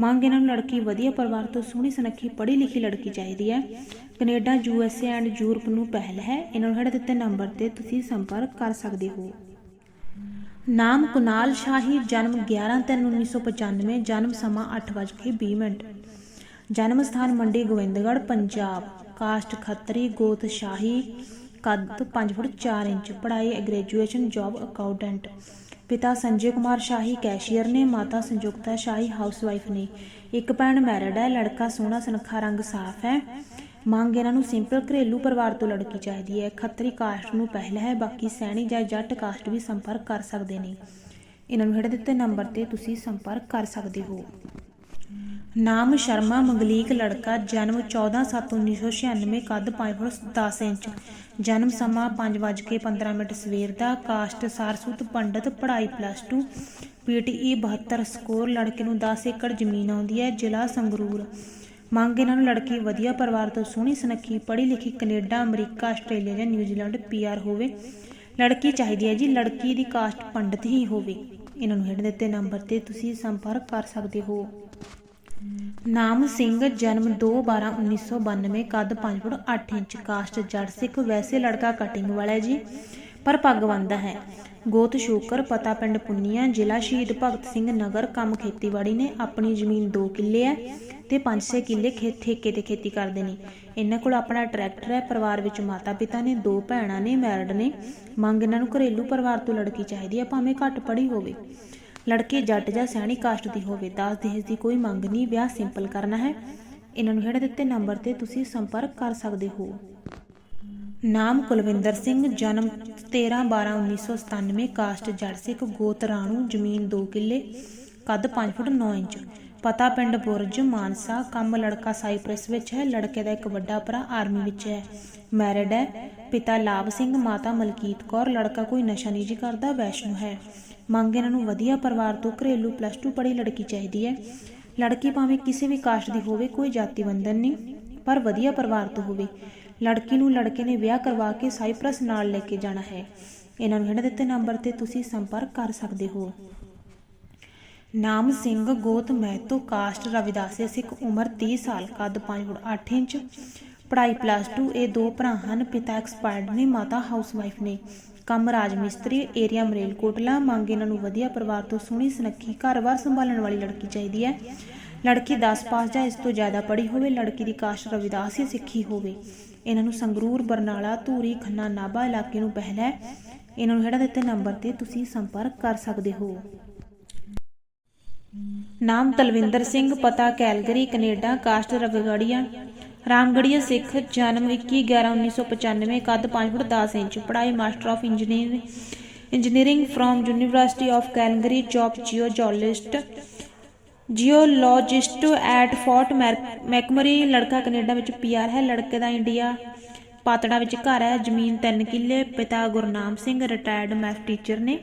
ਮੰਗ ਇਹਨਾਂ ਨੂੰ ਲੜਕੀ ਵਧੀਆ ਪਰਿਵਾਰ ਤੋਂ ਸੋਹਣੀ ਸੁਨੱਖੀ ਪੜ੍ਹੀ ਲਿਖੀ ਲੜਕੀ ਚਾਹੀਦੀ ਹੈ। ਕੈਨੇਡਾ ਯੂਐਸਏ ਐਂਡ ਯੂਰਪ ਨੂੰ ਪਹਿਲ ਹੈ। ਇਹਨਾਂ ਨੂੰ ਹੇਠ ਦਿੱਤੇ ਨੰਬਰ ਤੇ ਤੁਸੀਂ ਸੰਪਰਕ ਕਰ ਸਕਦੇ ਹੋ। ਨਾਮ ਕੁਨਾਲ ਸ਼ਾਹੀ, ਜਨਮ 11/3/1995 ਜਨਮ ਸਮਾਂ 8:20 ਮਿੰਟ। ਜਨਮ ਸਥਾਨ ਮੰਡੀ, ਗੋਬਿੰਦਗੜ੍ਹ, ਪੰਜਾਬ। ਕਾਸਟ ਖੱਤਰੀ, ਗੋਤ ਸ਼ਾਹੀ, ਕੱਦ 5 ਫੁੱਟ 4 ਇੰਚ। ਪੜ੍ਹਾਈ, ਗ੍ਰੈਜੂਏਸ਼ਨ, ਜੌਬ ਅਕਾਊਂਟੈਂਟ। ਪਿਤਾ ਸੰਜੇ ਕੁਮਾਰ ਸ਼ਾਹੀ, ਕੈਸ਼ੀਅਰ ਨੇ, ਮਾਤਾ ਸੰਯੁਕਤਾ ਸ਼ਾਹੀ, ਹਾਊਸਵਾਈਫ ਨੇ। ਇੱਕ ਭੈਣ ਮੈਰਿਡ ਹੈ, ਲੜਕਾ ਸੋਹਣਾ ਸੁਨੱਖਾ ਰੰਗ ਸਾਫ਼ ਹੈ। ਮੰਗ ਇਹਨਾਂ ਨੂੰ ਸਿੰਪਲ ਘਰੇਲੂ ਪਰਿਵਾਰ ਤੋਂ ਲੜਕੀ ਚਾਹੀਦੀ ਹੈ। ਖੱਤਰੀ ਕਾਸਟ ਨੂੰ ਪਹਿਲਾ ਹੈ, ਬਾਕੀ ਸੈਣੀ ਜਾਂ ਜੱਟ ਕਾਸਟ ਵੀ ਸੰਪਰਕ ਕਰ ਸਕਦੇ ਨੇ। ਇਹਨਾਂ ਨੂੰ ਹੇਠ ਦਿੱਤੇ ਨੰਬਰ ਤੇ ਤੁਸੀਂ ਸੰਪਰਕ ਕਰ ਸਕਦੇ ਹੋ। ਨਾਮ ਸ਼ਰਮਾ ਮੰਗਲੀਕ ਲੜਕਾ, ਜਨਮ 14/7/1996 ਕੱਦ 5 ਫੁੱਟ 10 ਇੰਚ, ਜਨਮ ਸਮਾਂ 5:15 ਮਿੰਟ ਸਵੇਰ ਦਾ, ਕਾਸਟ ਸਾਰਸੂਤ ਪੰਡਤ, ਪੜ੍ਹਾਈ ਪਲੱਸ 2 ਪੀਟੀਈ 72 ਸਕੋਰ ਲੜਕੇ ਨੂੰ 10 ਏਕੜ ਜ਼ਮੀਨ ਆਉਂਦੀ ਹੈ, ਜ਼ਿਲ੍ਹਾ ਸੰਗਰੂਰ। ਮੰਗ ਇਹਨਾਂ ਨੂੰ ਲੜਕੀ ਵਧੀਆ ਪਰਿਵਾਰ ਤੋਂ ਸੋਹਣੀ ਸੁਨੱਖੀ ਪੜ੍ਹੀ ਲਿਖੀ ਕੈਨੇਡਾ, ਅਮਰੀਕਾ, ਆਸਟ੍ਰੇਲੀਆ ਜਾਂ ਨਿਊਜ਼ੀਲੈਂਡ ਪੀਆਰ ਹੋਵੇ। ਲੜਕੀ ਚਾਹੀਦੀ ਹੈ ਜੀ, ਲੜਕੀ ਦੀ ਕਾਸਟ ਪੰਡਤ ਹੀ ਹੋਵੇ। ਇਹਨਾਂ ਨੂੰ ਹੇਠ ਦਿੱਤੇ ਨੰਬਰ ਤੇ ਤੁਸੀਂ ਸੰਪਰਕ ਕਰ ਸਕਦੇ ਹੋ। ਨਾਮ ਸਿੰਘ, ਜਨਮ 2/12/1992 ਕੱਦ 5 ਫੁੱਟ 8 ਇੰਚ, ਕਾਸਟ ਜੜ ਸਿੱਖ, ਵੈਸੇ ਲੜਕਾ ਕਟਿੰਗ ਵਾਲਾ ਹੈ ਜੀ, ਪਰ ਪੱਗ ਬੰਨਦਾ ਹੈ। ਗੋਤ ਸ਼ੋਕਰ, ਪਤਾ ਪਿੰਡ ਪੁੰਨੀਆ, ਜ਼ਿਲ੍ਹਾ ਸ਼ਹੀਦ ਭਗਤ ਸਿੰਘ ਨਗਰ, ਕੰਮ ਖੇਤੀਬਾੜੀ ਨੇ ਆਪਣੀ ਜ਼ਮੀਨ 2 ਕਿੱਲੇ ਹੈ ਤੇ 5-6 ਕਿੱਲੇ ਖੇ, ਠੇਕੇ ਤੇ ਖੇਤੀ ਕਰਦੇ ਨੇ। ਇਹਨਾਂ ਕੋਲ ਆਪਣਾ ਟਰੈਕਟਰ ਹੈ, ਪਰਿਵਾਰ ਵਿੱਚ ਮਾਤਾ ਪਿਤਾ ਨੇ, ਦੋ ਭੈਣਾਂ ਨੇ, ਮੈਰਿਡ ਨੇ। ਮੰਗ ਇਹਨਾਂ ਨੂੰ ਘਰੇਲੂ ਪਰਿਵਾਰ ਤੋਂ ਲੜਕੀ ਚਾਹੀਦੀ ਹੈ, ਭਾਵੇਂ ਘੱਟ ਪੜ੍ਹੀ ਹੋਵੇ। ਲੜਕੇ ਜੱਟ ਜਾਂ ਸਹਿਣੀ ਕਾਸਟ ਦੀ ਹੋਵੇ ਦਾਜ ਦਹੇਜ ਦੀ ਕੋਈ ਮੰਗ ਨਹੀਂ, ਵਿਆਹ ਸਿੰਪਲ ਕਰਨਾ ਹੈ। ਇਹਨਾਂ ਨੂੰ ਹੇਠ ਦਿੱਤੇ ਨੰਬਰ ਤੇ ਤੁਸੀਂ ਸੰਪਰਕ ਕਰ ਸਕਦੇ ਹੋ। ਨਾਮ ਕੁਲਵਿੰਦਰ ਸਿੰਘ, ਜਨਮ 13/12/1997 ਕਾਸਟ ਜੜ ਸਿੱਖ ਗੋਤ ਰਾਣੂ, ਜ਼ਮੀਨ 2 ਕਿੱਲੇ, ਕੱਦ 5 ਫੁੱਟ 9 ਇੰਚ। ਪਤਾ ਪਿੰਡ ਬੁਰਜ, ਮਾਨਸਾ, ਕੰਮ ਲੜਕਾ ਸਾਈਪ੍ਰੈਸ ਵਿੱਚ ਹੈ, ਲੜਕੇ ਦਾ ਇੱਕ ਵੱਡਾ ਭਰਾ ਆਰਮੀ ਵਿੱਚ ਹੈ। ਮੈਰਿਡ ਹੈ, ਪਿਤਾ ਲਾਭ ਸਿੰਘ, ਮਾਤਾ ਮਲਕੀਤ ਕੌਰ, ਲੜਕਾ ਕੋਈ ਨਸ਼ਾ ਨਹੀਂ ਜੀ ਕਰਦਾ, ਵੈਸ਼ਨੂ ਹੈ। ਮੰਗ ਇਹਨਾਂ ਨੂੰ ਵਧੀਆ ਪਰਿਵਾਰ ਤੋਂ ਘਰੇਲੂ ਪਲੱਸ 2 ਪੜ੍ਹੀ ਲੜਕੀ ਚਾਹੀਦੀ ਹੈ। ਲੜਕੀ ਭਾਵੇਂ ਕਿਸੇ ਵੀ ਕਾਸਟ ਦੀ ਹੋਵੇ, ਕੋਈ ਜਾਤੀ ਬੰਧਨ ਨਹੀਂ, ਪਰ ਵਧੀਆ ਪਰਿਵਾਰ ਤੋਂ ਹੋਵੇ। ਲੜਕੀ ਨੂੰ ਲੜਕੇ ਨੇ ਵਿਆਹ ਕਰਵਾ ਕੇ ਸਾਈਪ੍ਰਸ ਨਾਲ ਲੈ ਕੇ ਜਾਣਾ ਹੈ। ਇਹਨਾਂ ਨੂੰ ਹੇਠ ਦਿੱਤੇ ਨੰਬਰ ਤੇ ਤੁਸੀਂ ਸੰਪਰਕ ਕਰ ਸਕਦੇ ਹੋ। ਨਾਮ ਸਿੰਘ ਗੋਤ ਮਹਿਤੋ ਕਾਸਟ ਰਵਿਦਾਸੇ ਸਿੱਖ ਉਮਰ 30 ਸਾਲ, ਕੱਦ 5 ਫੁੱਟ 8 ਇੰਚ, ਪੜ੍ਹਾਈ ਪਲੱਸ 2 ਇਹ ਦੋ ਭਰਾ ਹਨ। ਪਿਤਾ ਐਕਸਪਾਇਰਡ ਨੇ, ਮਾਤਾ ਹਾਊਸਵਾਈਫ ਨੇ। ਕੰਮ ਰਾਜ ਮਿਸਤਰੀ ਏਰੀਆ ਮਰੇਲਕੋਟਲਾ ਮੰਗ ਇਹਨਾਂ ਨੂੰ ਵਧੀਆ ਪਰਿਵਾਰ ਤੋਂ ਸੋਹਣੀ ਸੁਨੱਖੀ ਘਰ-ਬਾਰ ਸੰਭਾਲਣ ਵਾਲੀ ਲੜਕੀ ਚਾਹੀਦੀ ਹੈ। ਲੜਕੀ 10 ਪਾਸ ਜਾਂ ਇਸ ਤੋਂ ਜ਼ਿਆਦਾ ਪੜ੍ਹੀ ਹੋਵੇ, ਲੜਕੀ ਦੀ ਕਾਸਟ ਰਵਿਦਾਸੀ ਸਿੱਖੀ ਹੋਵੇ। ਇਹਨਾਂ ਨੂੰ ਸੰਗਰੂਰ, ਬਰਨਾਲਾ, ਧੂਰੀ, ਖੰਨਾ, ਨਾਭਾ ਇਲਾਕੇ ਨੂੰ ਪਹਿਲਾ ਇਹਨਾਂ ਨੂੰ ਹੇਠਾਂ ਦਿੱਤੇ ਨੰਬਰ ਤੇ ਤੁਸੀਂ ਸੰਪਰਕ ਕਰ ਸਕਦੇ ਹੋ। ਨਾਮ ਤਲਵਿੰਦਰ ਸਿੰਘ, ਪਤਾ ਕੈਲਗਰੀ, ਕੈਨੇਡਾ, ਕਾਸਟ ਰਵਗੜੀਆ, ਰਾਮਗੜੀਆ ਸਿੱਖ, ਜਨਮ 21/11/1995 ਕੱਦ 5 ਫੁੱਟ 10 ਇੰਚ, ਪੜ੍ਹਾਈ master of engineering engineering from university of Calgary, job geologist geologist at Fort McMurray, ਲੜਕਾ ਕੈਨੇਡਾ ਵਿੱਚ ਪੀਆਰ ਹੈ, ਲੜਕੇ ਦਾ ਇੰਡੀਆ, ਪਾਤੜਾ ਵਿੱਚ ਘਰ ਹੈ, ਜ਼ਮੀਨ 3 ਕਿੱਲੇ, ਪਿਤਾ Gurnam Singh, retired math teacher ਨੇ।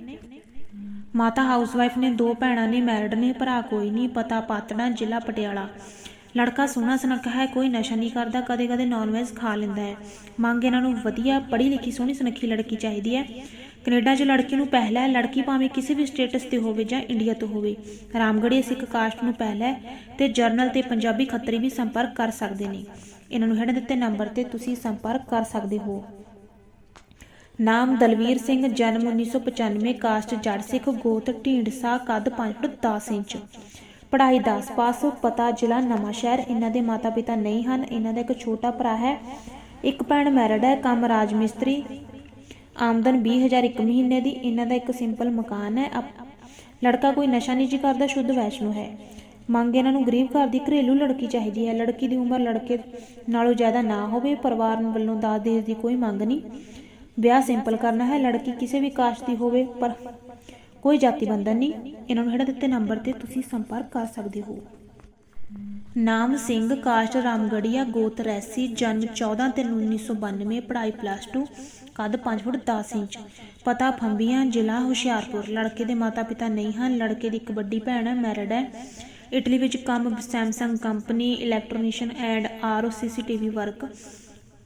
ਮਾਤਾ ਹਾਊਸਵਾਈਫ ਨੇ ਦੋ ਭੈਣਾਂ ਨੇ ਮੈਰਿਡ ਨੇ, ਭਰਾ ਕੋਈ ਨਹੀਂ, ਪਤਾ ਪਾਤੜਾ, ਜ਼ਿਲ੍ਹਾ ਪਟਿਆਲਾ। ਲੜਕਾ ਸੋਹਣਾ ਸੁਨੱਖਾ ਹੈ, ਕੋਈ ਨਸ਼ਾ ਨਹੀਂ ਕਰਦਾ ਕਦੇ ਕਦੇ ਨਾਨ ਵੈਜ ਖਾ ਲੈਂਦਾ ਹੈ। ਮੰਗ ਇਹਨਾਂ ਨੂੰ ਵਧੀਆ ਪੜ੍ਹੀ ਲਿਖੀ ਸੋਹਣੀ ਸੁਨੱਖੀ ਲੜਕੀ ਚਾਹੀਦੀ ਹੈ। ਕੈਨੇਡਾ 'ਚ ਲੜਕੀ ਨੂੰ ਪਹਿਲਾ ਹੈ। ਲੜਕੀ ਭਾਵੇਂ ਕਿਸੇ ਵੀ ਸਟੇਟਸ ਤੇ ਹੋਵੇ ਜਾਂ ਇੰਡੀਆ ਤੋਂ ਹੋਵੇ। ਰਾਮਗੜੀਆ ਸਿੱਖ ਕਾਸਟ ਨੂੰ ਪਹਿਲਾ ਤੇ ਜਰਨਲ ਤੇ ਪੰਜਾਬੀ ਖੱਤਰੀ ਵੀ ਸੰਪਰਕ ਕਰ ਸਕਦੇ ਨੇ। ਇਹਨਾਂ ਨੂੰ ਹੇਠ ਦਿੱਤੇ ਨੰਬਰ ਤੇ ਤੁਸੀਂ ਸੰਪਰਕ ਕਰ ਸਕਦੇ ਹੋ। ਨਾਮ ਦਲਵੀਰ ਸਿੰਘ, ਜਨਮ 1995 ਕਾਸਟ ਜੜ ਸਿੱਖ ਗੋਤ ਢੀਂਡਸਾ ਕੱਦ 5 ਫੁੱਟ 10 ਇੰਚ। ਪੜ੍ਹਾਈ 10 ਪਾਸ, ਪਤਾ ਜ਼ਿਲ੍ਹਾ ਨਵਾਂ ਸ਼ਹਿਰ। ਇਹਨਾਂ ਦੇ ਮਾਤਾ ਪਿਤਾ ਨਹੀਂ ਹਨ। ਇਹਨਾਂ ਦਾ ਇੱਕ ਛੋਟਾ ਭਰਾ ਹੈ। ਇੱਕ ਭੈਣ ਮੈਰਿਡ ਹੈ। ਕੰਮ ਰਾਜ ਮਿਸਤਰੀ। ਆਮਦਨ 20000 ਇੱਕ ਮਹੀਨੇ ਦੀ, ਇਹਨਾਂ ਦਾ ਇੱਕ ਸਿੰਪਲ ਮਕਾਨ ਹੈ। ਲੜਕਾ ਕੋਈ ਨਸ਼ਾ ਨਹੀਂ ਜੀ ਕਰਦਾ, ਸ਼ੁੱਧ ਵੈਸ਼ਨੂ ਹੈ। ਮੰਗ ਇਹਨਾਂ ਨੂੰ ਗਰੀਬ ਘਰ ਦੀ ਘਰੇਲੂ ਲੜਕੀ ਚਾਹੀਦੀ ਹੈ। ਲੜਕੀ ਦੀ ਉਮਰ ਲੜਕੇ ਨਾਲੋਂ ਜ਼ਿਆਦਾ ਨਾ ਹੋਵੇ, ਪਰਿਵਾਰ ਵੱਲੋਂ ਦਾਜ ਦਹੇਜ ਦੀ ਕੋਈ ਮੰਗ ਨਹੀਂ। ਵਿਆਹ ਸਿੰਪਲ ਕਰਨਾ ਹੈ। ਲੜਕੀ ਕਿਸੇ ਵੀ ਕਾਸਟ ਦੀ ਹੋਵੇ, ਪਰ ਕੋਈ ਜਾਤੀ ਬੰਧਨ ਨਹੀਂ। ਇਹਨਾਂ ਨੂੰ ਹੇਠਾਂ ਦਿੱਤੇ ਨੰਬਰ ਤੇ ਤੁਸੀਂ ਸੰਪਰਕ ਕਰ ਸਕਦੇ ਹੋ। ਨਾਮ ਸਿੰਘ, ਕਾਸਟ ਰਾਮਗੜੀਆ ਗੋਤ ਰੈਸੀ, ਜਨਮ 14 ਤੇ 1992 ਪੜ੍ਹਾਈ ਪਲੱਸ 2 ਕੱਦ 5 ਫੁੱਟ 10 ਇੰਚ। ਪਤਾ ਫੰਬੀਆਂ, ਜ਼ਿਲ੍ਹਾ ਹੁਸ਼ਿਆਰਪੁਰ। ਲੜਕੇ ਦੇ ਮਾਤਾ ਪਿਤਾ ਨਹੀਂ ਹਨ। ਲੜਕੇ ਦੀ ਇੱਕ ਵੱਡੀ ਭੈਣ ਹੈ ਮੈਰਿਡ ਹੈ। ਇਟਲੀ ਵਿੱਚ ਕੰਮ, Samsung company electronician and RO CCTV work.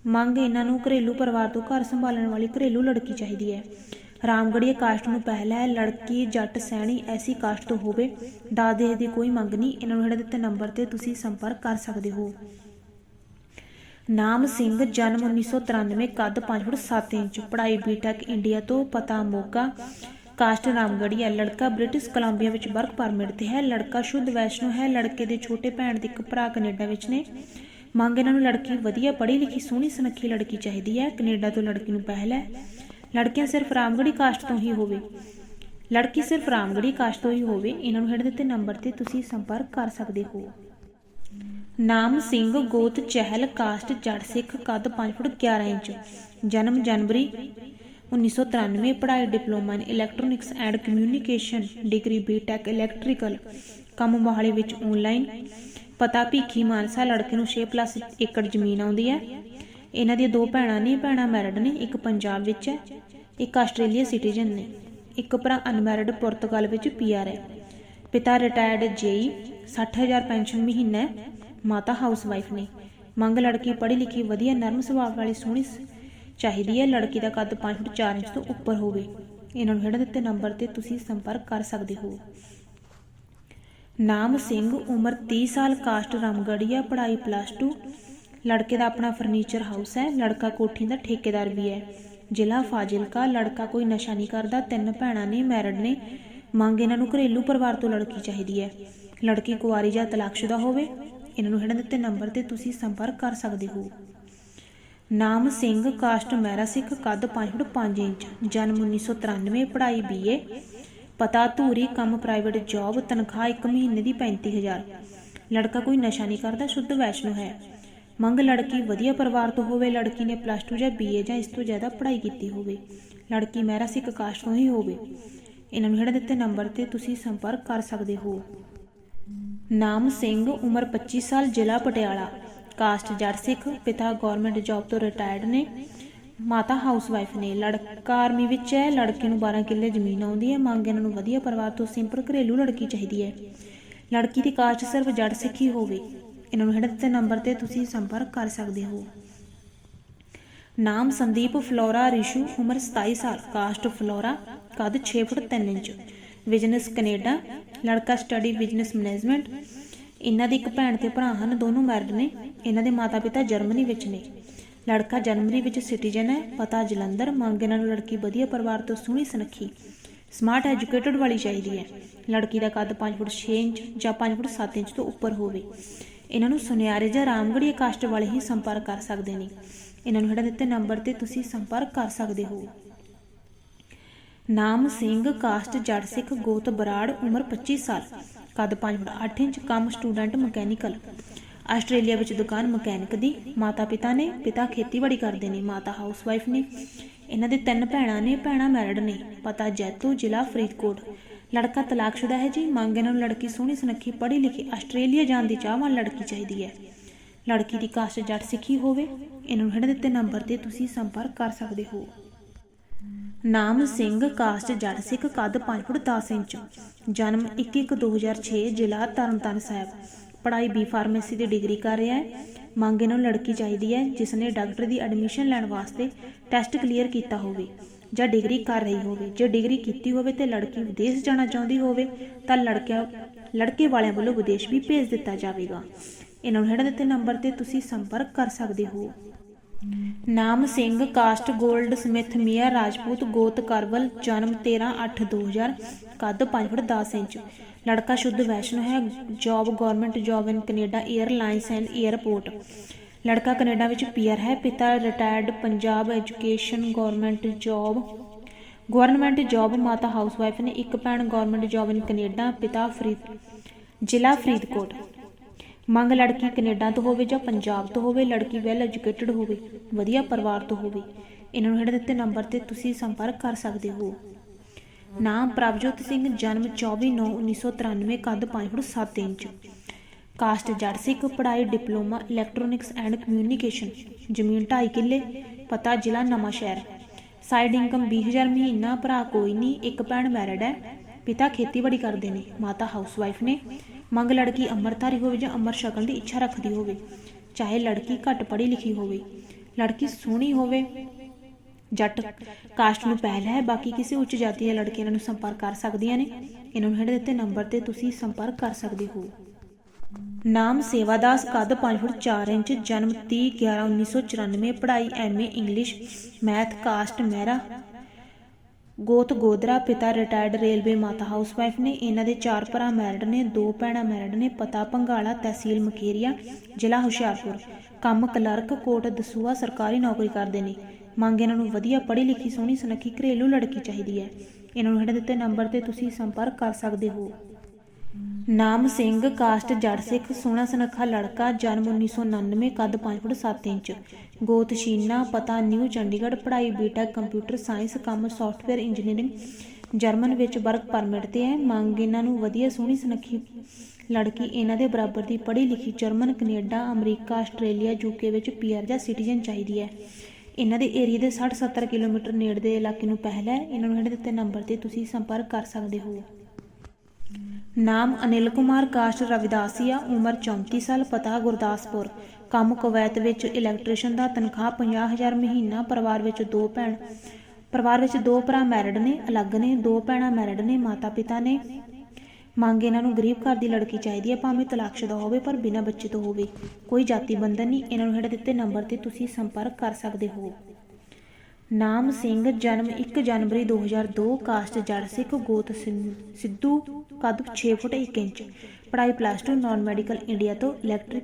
ਮੰਗ ਇਹਨਾਂ ਨੂੰ ਘਰੇਲੂ ਪਰਿਵਾਰ ਤੋਂ ਘਰ ਸੰਭਾਲਣ ਵਾਲੀ ਘਰੇਲੂ ਲੜਕੀ ਚਾਹੀਦੀ ਹੈ। ਰਾਮਗੜੀਆ ਕਾਸਟ ਨੂੰ ਪਹਿਲਾ ਹੈ। ਲੜਕੀ ਜੱਟ ਸੈਣੀ ਐਸੀ ਕਾਸਟ ਤੋਂ ਹੋਵੇ। ਦਾਜ ਦਹੇਜ ਦੀ ਕੋਈ ਮੰਗ ਨਹੀਂ। ਇਹਨਾਂ ਨੂੰ ਹੇਠ ਦਿੱਤੇ ਨੰਬਰ ਤੇ ਤੁਸੀਂ ਸੰਪਰਕ ਕਰ ਸਕਦੇ ਹੋ। ਨਾਮ ਸਿੰਘ, ਜਨਮ 1993 ਕੱਦ 5 ਫੁੱਟ 7 ਇੰਚ, ਪੜ੍ਹਾਈ ਬੀਟੈਕ ਇੰਡੀਆ ਤੋਂ ਪਤਾ ਮੋਗਾ ਕਾਸਟ ਰਾਮਗੜੀਆ ਲੜਕਾ ਬ੍ਰਿਟਿਸ਼ ਕੋਲੰਬੀਆ ਵਿੱਚ ਵਰਕ ਪਰਮਿਟ ਤੇ ਹੈ, ਲੜਕਾ ਸ਼ੁੱਧ ਵੈਸ਼ਨੂ ਹੈ, ਲੜਕੇ ਦੇ ਛੋਟੇ ਭੈਣ ਦੇ ਇੱਕ ਭਰਾ ਕੈਨੇਡਾ ਵਿੱਚ ਨੇ। ਮੰਗ ਇਹਨਾਂ ਨੂੰ ਲੜਕੀ ਵਧੀਆ ਪੜ੍ਹੀ ਲਿਖੀ, ਸੋਹਣੀ ਸੁਨੱਖੀ ਲੜਕੀ ਚਾਹੀਦੀ ਹੈ, ਕੈਨੇਡਾ ਤੋਂ ਲੜਕੀ ਨੂੰ ਪਹਿਲ ਹੈ। ਲੜਕੀਆਂ ਸਿਰਫ ਰਾਮਗੜੀ ਕਾਸਟ ਤੋਂ ਹੀ ਹੋਵੇ। ਲੜਕੀ ਸਿਰਫ ਰਾਮਗੜੀ ਕਾਸਟ ਤੋਂ ਹੀ ਹੋਵੇ, ਇਹਨਾਂ ਨੂੰ ਹੇਠ ਦਿੱਤੇ ਨੰਬਰ ਤੇ ਤੁਸੀਂ ਸੰਪਰਕ ਕਰ ਸਕਦੇ ਹੋ। ਨਾਮ ਸਿੰਘ ਗੋਤ ਚਹਿਲ ਕਾਸਟ ਜੜ ਸਿੱਖ ਕੱਦ 5 ਫੁੱਟ 11 ਇੰਚ। ਜਨਮ ਜਨਵਰੀ 1993 ਪੜ੍ਹਾਈ diploma in electronics and communication degree B Tech electrical ਕੰਮ ਮੋਹਾਲੀ ਵਿੱਚ ਆਨਲਾਈਨ ਪਤਾ ਭੀਖੀ ਮਾਨਸਾ ਲੜਕੇ ਨੂੰ 6 ਪਲੱਸ ਏਕੜ ਜ਼ਮੀਨ ਆਉਂਦੀ ਹੈ। ਇਹਨਾਂ ਦੀਆਂ ਦੋ ਭੈਣਾਂ ਨੇ, ਭੈਣਾਂ ਮੈਰਿਡ ਨੇ, ਇੱਕ ਪੰਜਾਬ ਵਿੱਚ ਹੈ, ਇੱਕ ਆਸਟ੍ਰੇਲੀਆ ਸਿਟੀਜ਼ਨ ਨੇ। ਇੱਕ ਭਰਾ ਅਨਮੈਰਿਡ ਪੁਰਤਗਾਲ ਵਿੱਚ ਪੀਆਰ ਹੈ। ਪਿਤਾ ਰਿਟਾਇਰਡ ਜੇਈ 60000 ਪੈਨਸ਼ਨ ਮਹੀਨਾ ਹੈ। ਮਾਤਾ ਹਾਊਸ ਵਾਈਫ ਨੇ। ਮੰਗ ਲੜਕੀ ਪੜ੍ਹੀ ਲਿਖੀ ਵਧੀਆ ਨਰਮ ਸੁਭਾਅ ਵਾਲੀ ਸੋਹਣੀ ਚਾਹੀਦੀ ਹੈ ਲੜਕੀ ਦਾ ਕੱਦ 5 ਫੁੱਟ 4 ਇੰਚ ਤੋਂ ਉੱਪਰ ਹੋਵੇ। ਇਹਨਾਂ ਨੂੰ ਹੇਠ ਦਿੱਤੇ ਨੰਬਰ ਤੇ ਤੁਸੀਂ ਸੰਪਰਕ ਕਰ ਸਕਦੇ ਹੋ। ਨਾਮ ਸਿੰਘ, ਉਮਰ 30 ਸਾਲ ਕਾਸਟ ਰਾਮਗੜੀਆ ਪੜ੍ਹਾਈ ਪਲੱਸ 2 ਲੜਕੇ ਦਾ ਆਪਣਾ ਫਰਨੀਚਰ ਹਾਊਸ ਹੈ, ਲੜਕਾ ਕੋਠੀ ਦਾ ਠੇਕੇਦਾਰ ਵੀ ਹੈ। ਜ਼ਿਲ੍ਹਾ ਫਾਜ਼ਿਲਕਾ, ਲੜਕਾ ਕੋਈ ਨਸ਼ਾ ਨਹੀਂ ਕਰਦਾ, ਤਿੰਨ ਭੈਣਾਂ ਨੇ ਮੈਰਿਡ ਨੇ। ਮੰਗ ਇਹਨਾਂ ਨੂੰ ਘਰੇਲੂ ਪਰਿਵਾਰ ਤੋਂ ਲੜਕੀ ਚਾਹੀਦੀ ਹੈ। ਲੜਕੀ ਕੁਆਰੀ ਜਾਂ ਤਲਾਕਸ਼ੁਦਾ ਹੋਵੇ ਇਹਨਾਂ ਨੂੰ ਹੇਠਾਂ ਦਿੱਤੇ ਨੰਬਰ ਤੇ ਤੁਸੀਂ ਸੰਪਰਕ ਕਰ ਸਕਦੇ ਹੋ। ਨਾਮ ਸਿੰਘ, ਕਾਸਟ ਮਹਿਰਾ ਸਿੱਖ, ਕੱਦ 5 ਫੁੱਟ 5 ਇੰਚ, ਜਨਮ 1993 ਪੜ੍ਹਾਈ ਬੀਏ ਪਤਾ ਧੂਰੀ, ਕੰਮ ਪ੍ਰਾਈਵੇਟ ਜੌਬ ਤਨਖਾਹ 1 ਮਹੀਨੇ ਦੀ 35000 ਲੜਕਾ ਕੋਈ ਨਸ਼ਾ ਨਹੀਂ ਕਰਦਾ, ਸ਼ੁੱਧ ਵੈਸ਼ਨੋ ਹੈ। ਮੰਗ ਲੜਕੀ ਵਧੀਆ ਪਰਿਵਾਰ ਤੋਂ ਹੋਵੇ, ਲੜਕੀ ਨੇ ਪਲੱਸ 2 ਜਾਂ ਬੀਏ ਜਾਂ ਇਸ ਤੋਂ ਜ਼ਿਆਦਾ ਪੜ੍ਹਾਈ ਕੀਤੀ ਹੋਵੇ। ਲੜਕੀ ਮਹਿਰਾ ਸਿੱਖ, ਕਾਸਟ ਤੋਂ ਹੀ ਹੋਵੇ। ਇਹਨਾਂ ਨੂੰ ਹੇਠਾਂ ਦਿੱਤੇ ਨੰਬਰ ਤੇ ਤੁਸੀਂ ਸੰਪਰਕ ਕਰ ਸਕਦੇ ਹੋ। ਨਾਮ ਸਿੰਘ, ਉਮਰ 25 ਸਾਲ, ਜ਼ਿਲ੍ਹਾ ਪਟਿਆਲਾ। ਕਾਸਟ ਜੱਟ ਸਿੱਖ, ਪਿਤਾ ਗਵਰਨਮੈਂਟ ਜੌਬ ਤੋਂ ਰਿਟਾਇਰਡ ਨੇ। ਮਾਤਾ ਹਾਊਸ ਵਾਈਫ ਨੇ। ਲੜਕਾ ਆਰਮੀ ਵਿੱਚ ਹੈ, ਲੜਕੇ ਨੂੰ 12 ਕਿੱਲੇ ਜ਼ਮੀਨ ਆਉਂਦੀ ਹੈ। ਮੰਗ ਇਹਨਾਂ ਨੂੰ ਵਧੀਆ ਪਰਿਵਾਰ ਤੋਂ ਸਿੰਪਲ ਘਰੇਲੂ ਲੜਕੀ ਚਾਹੀਦੀ ਹੈ। ਲੜਕੀ ਦੀ ਕਾਸਟ ਸਿਰਫ ਜੜ ਸਿੱਖ ਹੀ ਹੋਵੇ। ਇਹਨਾਂ ਨੂੰ ਹੇਠ ਦਿੱਤੇ ਨੰਬਰ ਤੇ ਤੁਸੀਂ ਸੰਪਰਕ ਕਰ ਸਕਦੇ ਹੋ। ਨਾਮ ਸੰਦੀਪ ਫਲੋਰਾ ਰਿਸ਼ੂ, ਉਮਰ 27 ਸਾਲ। ਕਾਸਟ ਫਲੋਰਾ, ਕੱਦ 6 ਫੁੱਟ 3 ਇੰਚ। ਬਿਜ਼ਨਸ ਕੈਨੇਡਾ ਲੜਕਾ ਸਟੱਡੀ ਬਿਜ਼ਨਸ ਮੈਨੇਜਮੈਂਟ ਇਹਨਾਂ ਦੀ ਇੱਕ ਭੈਣ ਤੇ ਭਰਾ ਹਨ, ਦੋਨੋਂ ਮੈਰਿਡ ਨੇ। ਇਹਨਾਂ ਦੇ ਮਾਤਾ-ਪਿਤਾ ਜਰਮਨੀ ਵਿੱਚ ਨੇ। ਲੜਕਾ ਜਰਮਨੀ ਵਿੱਚ ਸਿਟੀਜ਼ਨ ਹੈ, ਪਤਾ ਜਲੰਧਰ। ਮੰਗ ਇਹਨਾਂ ਨੂੰ ਲੜਕੀ ਵਧੀਆ ਪਰਿਵਾਰ ਤੋਂ ਸੋਹਣੀ ਸੁਨੱਖੀ ਸਮਾਰਟ ਐਜੂਕੇਟਡ ਵਾਲੀ ਚਾਹੀਦੀ ਹੈ। ਲੜਕੀ ਦਾ ਕੱਦ 5 ਫੁੱਟ 6 ਇੰਚ ਜਾਂ 5 ਫੁੱਟ 7 ਇੰਚ ਤੋਂ ਉੱਪਰ ਹੋਵੇ। ਇਹਨਾਂ ਨੂੰ ਸੁਨਿਆਰੇ ਜਾਂ ਰਾਮਗੜੀਆ ਕਾਸਟ ਵਾਲੇ ਹੀ ਸੰਪਰਕ ਕਰ ਸਕਦੇ ਨੇ। ਇਹਨਾਂ ਨੂੰ ਹੇਠਾਂ ਦਿੱਤੇ ਨੰਬਰ ਤੇ ਤੁਸੀਂ ਸੰਪਰਕ ਕਰ ਸਕਦੇ ਹੋ। ਨਾਮ ਸਿੰਘ, ਕਾਸਟ ਜੱਟ ਸਿੱਖ ਗੋਤ, ਬਰਾੜ, ਉਮਰ 25 ਸਾਲ। ਕੱਦ 5 ਫੁੱਟ 8 ਇੰਚ, ਕੰਮ ਸਟੂਡੈਂਟ, ਮਕੈਨੀਕਲ। ਆਸਟ੍ਰੇਲੀਆ ਵਿੱਚ ਦੁਕਾਨ ਮਕੈਨਿਕ ਦੀ। ਮਾਤਾ ਪਿਤਾ ਨੇ, ਪਿਤਾ ਖੇਤੀਬਾੜੀ ਕਰਦੇ ਨੇ, ਮਾਤਾ ਹਾਊਸਵਾਈਫ ਨੇ। ਇਹਨਾਂ ਦੇ ਤਿੰਨ ਭੈਣਾਂ ਨੇ, ਭੈਣਾਂ ਮੈਰਿਡ ਨੇ। ਪਤਾ ਜੈਤੋ, ਜ਼ਿਲ੍ਹਾ ਫਰੀਦਕੋਟ। ਲੜਕਾ ਤਲਾਕਸ਼ੁਦਾ ਹੈ ਜੀ। ਮੰਗ ਇਹਨਾਂ ਨੂੰ ਲੜਕੀ ਸੋਹਣੀ ਸੁਨੱਖੀ ਪੜ੍ਹੀ ਲਿਖੀ ਆਸਟ੍ਰੇਲੀਆ ਜਾਣ ਦੀ ਚਾਹਵਾਨ ਲੜਕੀ ਚਾਹੀਦੀ ਹੈ। ਲੜਕੀ ਦੀ ਕਾਸਟ ਜੱਟ ਸਿੱਖੀ ਹੋਵੇ। ਇਹਨਾਂ ਨੂੰ ਹੇਠ ਦਿੱਤੇ ਨੰਬਰ ਤੇ ਤੁਸੀਂ ਸੰਪਰਕ ਕਰ ਸਕਦੇ ਹੋ। ਨਾਮ ਸਿੰਘ ਕਾਸਟ ਜੱਟ ਸਿੱਖ ਕੱਦ 5 ਫੁੱਟ 10 ਇੰਚ, ਜਨਮ 21/2006 ਜ਼ਿਲ੍ਹਾ ਤਰਨਤਾਰਨ ਸਾਹਿਬ। ਪੜ੍ਹਾਈ ਬੀ ਫਾਰਮੇਸੀ ਦੀ ਡਿਗਰੀ ਕਰ ਰਿਹਾ ਹੈ। ਮੰਗ ਇਹਨੂੰ ਲੜਕੀ ਚਾਹੀਦੀ ਹੈ ਜਿਸ ਨੇ ਡਾਕਟਰ ਦੀ ਐਡਮਿਸ਼ਨ ਲੈਣ ਵਾਸਤੇ ਟੈਸਟ ਕਲੀਅਰ ਕੀਤਾ ਹੋਵੇ ਜਾਂ ਡਿਗਰੀ ਕਰ ਰਹੀ ਹੋਵੇ। ਜੇ ਡਿਗਰੀ ਕੀਤੀ ਹੋਵੇ ਤੇ ਲੜਕੀ ਵਿਦੇਸ਼ ਜਾਣਾ ਚਾਹੁੰਦੀ ਹੋਵੇ, ਤਾਂ ਲੜਕਿਆਂ, ਲੜਕੇ ਵਾਲਿਆਂ ਵੱਲੋਂ ਵਿਦੇਸ਼ ਵੀ ਭੇਜ ਦਿੱਤਾ ਜਾਵੇਗਾ। ਇਹਨਾਂ ਨੂੰ ਹੇਠ ਦਿੱਤੇ ਨੰਬਰ ਤੇ ਤੁਸੀਂ ਸੰਪਰਕ ਕਰ ਸਕਦੇ ਹੋ। ਨਾਮ ਸਿੰਘ, ਕਾਸਟ, ਗੋਲਡ ਸਮਿਥ, ਮੀਆ, ਰਾਜਪੂਤ, ਗੋਤ, ਕਰਵਲ, ਜਨਮ 13/8/2000 ਕੱਦ 5 ਫੁੱਟ 10 ਇੰਚ। ਲੜਕਾ ਸ਼ੁੱਧ ਵੈਸ਼ਨੋ ਹੈ, job government job in Canada airlines and airport ਲੜਕਾ ਕੈਨੇਡਾ ਵਿੱਚ ਪੀਅਰ ਹੈ, ਪਿਤਾ retired Punjab education government job. Government job ਮਾਤਾ ਹਾਊਸਵਾਈਫ ਨੇ ਇੱਕ ਭੈਣ ਗਵਰਨਮੈਂਟ ਜੌਬ ਇਨ ਕੈਨੇਡਾ, ਪਿਤਾ ਫਰੀਦ, ਜ਼ਿਲ੍ਹਾ ਫਰੀਦਕੋਟ। ਮੰਗ ਲੜਕੀ ਕੈਨੇਡਾ ਤੋਂ ਹੋਵੇ ਜਾਂ ਪੰਜਾਬ ਤੋਂ ਹੋਵੇ, ਲੜਕੀ ਵੈਲ ਐਜੂਕੇਟਡ ਹੋਵੇ, ਵਧੀਆ ਪਰਿਵਾਰ ਤੋਂ ਹੋਵੇ, ਇਹਨਾਂ ਨੂੰ ਹੇਠ ਦਿੱਤੇ ਨੰਬਰ ਤੇ ਤੁਸੀਂ ਸੰਪਰਕ ਕਰ ਸਕਦੇ ਹੋ। ਨਾਮ ਪ੍ਰਭਜੋਤ ਸਿੰਘ, ਜਨਮ 24/9/1993 ਕੱਦ 5 ਫੁੱਟ 7 ਇੰਚ। ਕਾਸਟ ਜੱਟ ਸਿੱਖ, ਪੜ੍ਹਾਈ, ਡਿਪਲੋਮਾ ਇਲੈਕਟ੍ਰੋਨਿਕਸ ਐਂਡ ਕਮਿਊਨੀਕੇਸ਼ਨ ਜ਼ਮੀਨ 2.5 ਕਿੱਲੇ, ਪਤਾ ਜ਼ਿਲ੍ਹਾ ਨਵਾਂ ਸ਼ਹਿਰ। ਸਾਈਡ ਇਨਕਮ 20000 ਮਹੀਨਾ, ਭਰਾ ਕੋਈ ਨਹੀਂ ਇੱਕ ਭੈਣ ਮੈਰਿਡ ਹੈ, ਪਿਤਾ ਖੇਤੀਬਾੜੀ ਕਰਦੇ ਨੇ, ਮਾਤਾ ਹਾਊਸਵਾਈਫ ਨੇ। ਮੰਗ ਲੜਕੀ ਅੰਮ੍ਰਿਤਧਾਰੀ ਹੋਵੇ ਜਾਂ ਅੰਮ੍ਰਿਤ ਛਕਣ ਦੀ ਇੱਛਾ ਰੱਖਦੀ ਹੋਵੇ, ਚਾਹੇ ਲੜਕੀ ਘੱਟ ਪੜ੍ਹੀ ਲਿਖੀ ਹੋਵੇ, ਲੜਕੀ ਸੋਹਣੀ ਹੋਵੇ, ਜੱਟ ਕਾਸਟ ਨੂੰ ਪਹਿਲ ਹੈ, ਬਾਕੀ ਕਿਸੇ ਉੱਚ ਜਾਤੀ ਦੇ ਲੜਕੀਆਂ ਨੂੰ ਸੰਪਰਕ ਕਰ ਸਕਦੀਆਂ ਨੇ। ਇਹਨਾਂ ਨੂੰ ਹੇਠ ਦਿੱਤੇ ਨੰਬਰ ਤੇ ਤੁਸੀਂ ਸੰਪਰਕ ਕਰ ਸਕਦੇ ਹੋ। ਨਾਮ ਸੇਵਾਦਾਸ, ਕੱਦ 5 ਫੁੱਟ 4 ਇੰਚ, ਜਨਮ 30 11 1994 ਪੜ੍ਹਾਈ MA English, math caste Mehra ਗੋਤ ਗੋਦਰਾ, ਪਿਤਾ ਰਿਟਾਇਰਡ ਰੇਲਵੇ ਮਾਤਾ ਹਾਊਸ ਨੇ ਇਹਨਾਂ ਦੇ ਚਾਰ ਭਰਾ ਮੈਰਿਡ ਨੇ, ਦੋ ਭੈਣਾਂ ਮੈਰਿਡ ਨੇ, ਪਤਾ ਭੰਗਾਲਾ ਤਹਿਸੀਲ ਮਕੇਰੀਆ, ਜ਼ਿਲ੍ਹਾ ਹੁਸ਼ਿਆਰਪੁਰ। ਕੰਮ ਕਲਰਕ, ਕੋਟ ਦਸੂਆ ਸਰਕਾਰੀ ਨੌਕਰੀ ਕਰਦੇ ਨੇ। ਮੰਗ ਇਹਨਾਂ ਨੂੰ ਵਧੀਆ ਪੜ੍ਹੀ ਲਿਖੀ, ਸੋਹਣੀ ਸੁਨੱਖੀ ਘਰੇਲੂ ਲੜਕੀ ਚਾਹੀਦੀ ਹੈ। ਇਹਨਾਂ ਨੂੰ ਹੇਠ ਦਿੱਤੇ ਨੰਬਰ ਤੇ ਤੁਸੀਂ ਸੰਪਰਕ ਕਰ ਸਕਦੇ ਹੋ। ਨਾਮ ਸਿੰਘ, ਕਾਸਟ ਜੜ ਸਿੱਖ, ਸੋਹਣਾ ਸੁਨੱਖਾ ਲੜਕਾ, ਜਨਮ 1999 ਕੱਦ 5 ਫੁੱਟ 7 ਇੰਚ। ਗੋਤਸ਼ੀਨਾ, ਪਤਾ, ਨਿਊ ਚੰਡੀਗੜ੍ਹ, ਪੜ੍ਹਾਈ ਬੀਟੈਕ ਕੰਪਿਊਟਰ ਸਾਇੰਸ ਕੰਮ ਸੌਫਟਵੇਅਰ ਇੰਜੀਨੀਅਰਿੰਗ ਜਰਮਨ ਵਿੱਚ ਵਰਕ ਪਰਮਿਟ ਤੇ ਹੈ। ਮੰਗ ਇਹਨਾਂ ਨੂੰ ਵਧੀਆ ਸੋਹਣੀ ਸੁਨੱਖੀ ਲੜਕੀ ਇਹਨਾਂ ਦੇ ਬਰਾਬਰ ਦੀ ਪੜ੍ਹੀ ਲਿਖੀ ਜਰਮਨ, ਕੈਨੇਡਾ, ਅਮਰੀਕਾ, ਆਸਟ੍ਰੇਲੀਆ, ਯੂਕੇ ਵਿੱਚ ਪੀਆਰ ਜਾਂ ਸਿਟੀਜ਼ਨ ਚਾਹੀਦੀ ਹੈ। ਇਹਨਾਂ ਦੇ ਏਰੀਆ ਦੇ 60-70 ਕਿਲੋਮੀਟਰ ਨੇੜੇ ਦੇ ਇਲਾਕੇ ਨੂੰ ਪਹਿਲਾ ਹੈ। ਇਹਨਾਂ ਨੂੰ ਹੇਠ ਦਿੱਤੇ ਨੰਬਰ ਤੇ ਤੁਸੀਂ ਸੰਪਰਕ ਕਰ ਸਕਦੇ ਹੋ। ਨਾਮ ਅਨਿਲ ਕੁਮਾਰ, ਕਾਸ਼ਟ ਰਵਿਦਾਸੀਆ ਉਮਰ 34 ਸਾਲ, ਪਤਾ ਗੁਰਦਾਸਪੁਰ। ਕੰਮ ਕੁਵੈਤ ਵਿੱਚ ਇਲੈਕਟ੍ਰੀਸ਼ੀਅਨ ਦਾ ਤਨਖਾਹ 50000 ਮਹੀਨਾ, ਪਰਿਵਾਰ ਵਿੱਚ ਦੋ ਭੈਣ, ਪਰਿਵਾਰ ਵਿੱਚ ਦੋ ਭਰਾ ਮੈਰਿਡ ਨੇ, ਅਲੱਗ ਨੇ, ਦੋ ਭੈਣਾਂ ਮੈਰਿਡ ਨੇ ਮਾਤਾ ਪਿਤਾ ਨੇ। ਮੰਗ ਇਹਨਾਂ ਨੂੰ ਗਰੀਬ ਘਰ ਦੀ ਲੜਕੀ ਚਾਹੀਦੀ ਹੈ, ਭਾਵੇਂ ਤਲਾਕਸ਼ੁਦਾ ਹੋਵੇ ਪਰ ਬਿਨਾਂ ਬੱਚੇ ਤੋਂ ਹੋਵੇ। ਕੋਈ ਜਾਤੀ ਬੰਧਨ ਨਹੀਂ, ਇਹਨਾਂ ਨੂੰ ਹੇਠ ਦਿੱਤੇ ਨੰਬਰ ਤੇ ਤੁਸੀਂ ਸੰਪਰਕ ਕਰ ਸਕਦੇ ਹੋ। ਨਾਮ ਸਿੰਘ, ਜਨਮ 1 ਜਨਵਰੀ 2002 ਕਾਸਟ ਜੜ ਸਿੱਖ, ਗੋਤ ਸਿੰ- ਸਿੱਧੂ, ਕੱਦ 6 ਫੁੱਟ 1 ਇੰਚ। ਪੜਾਈ ਪਲੱਸ 2 ਨਾਨ ਮੈਡੀਕਲ ਇੰਡੀਆ ਤੋਂ ਇਲੈਕਟ੍ਰਿਕ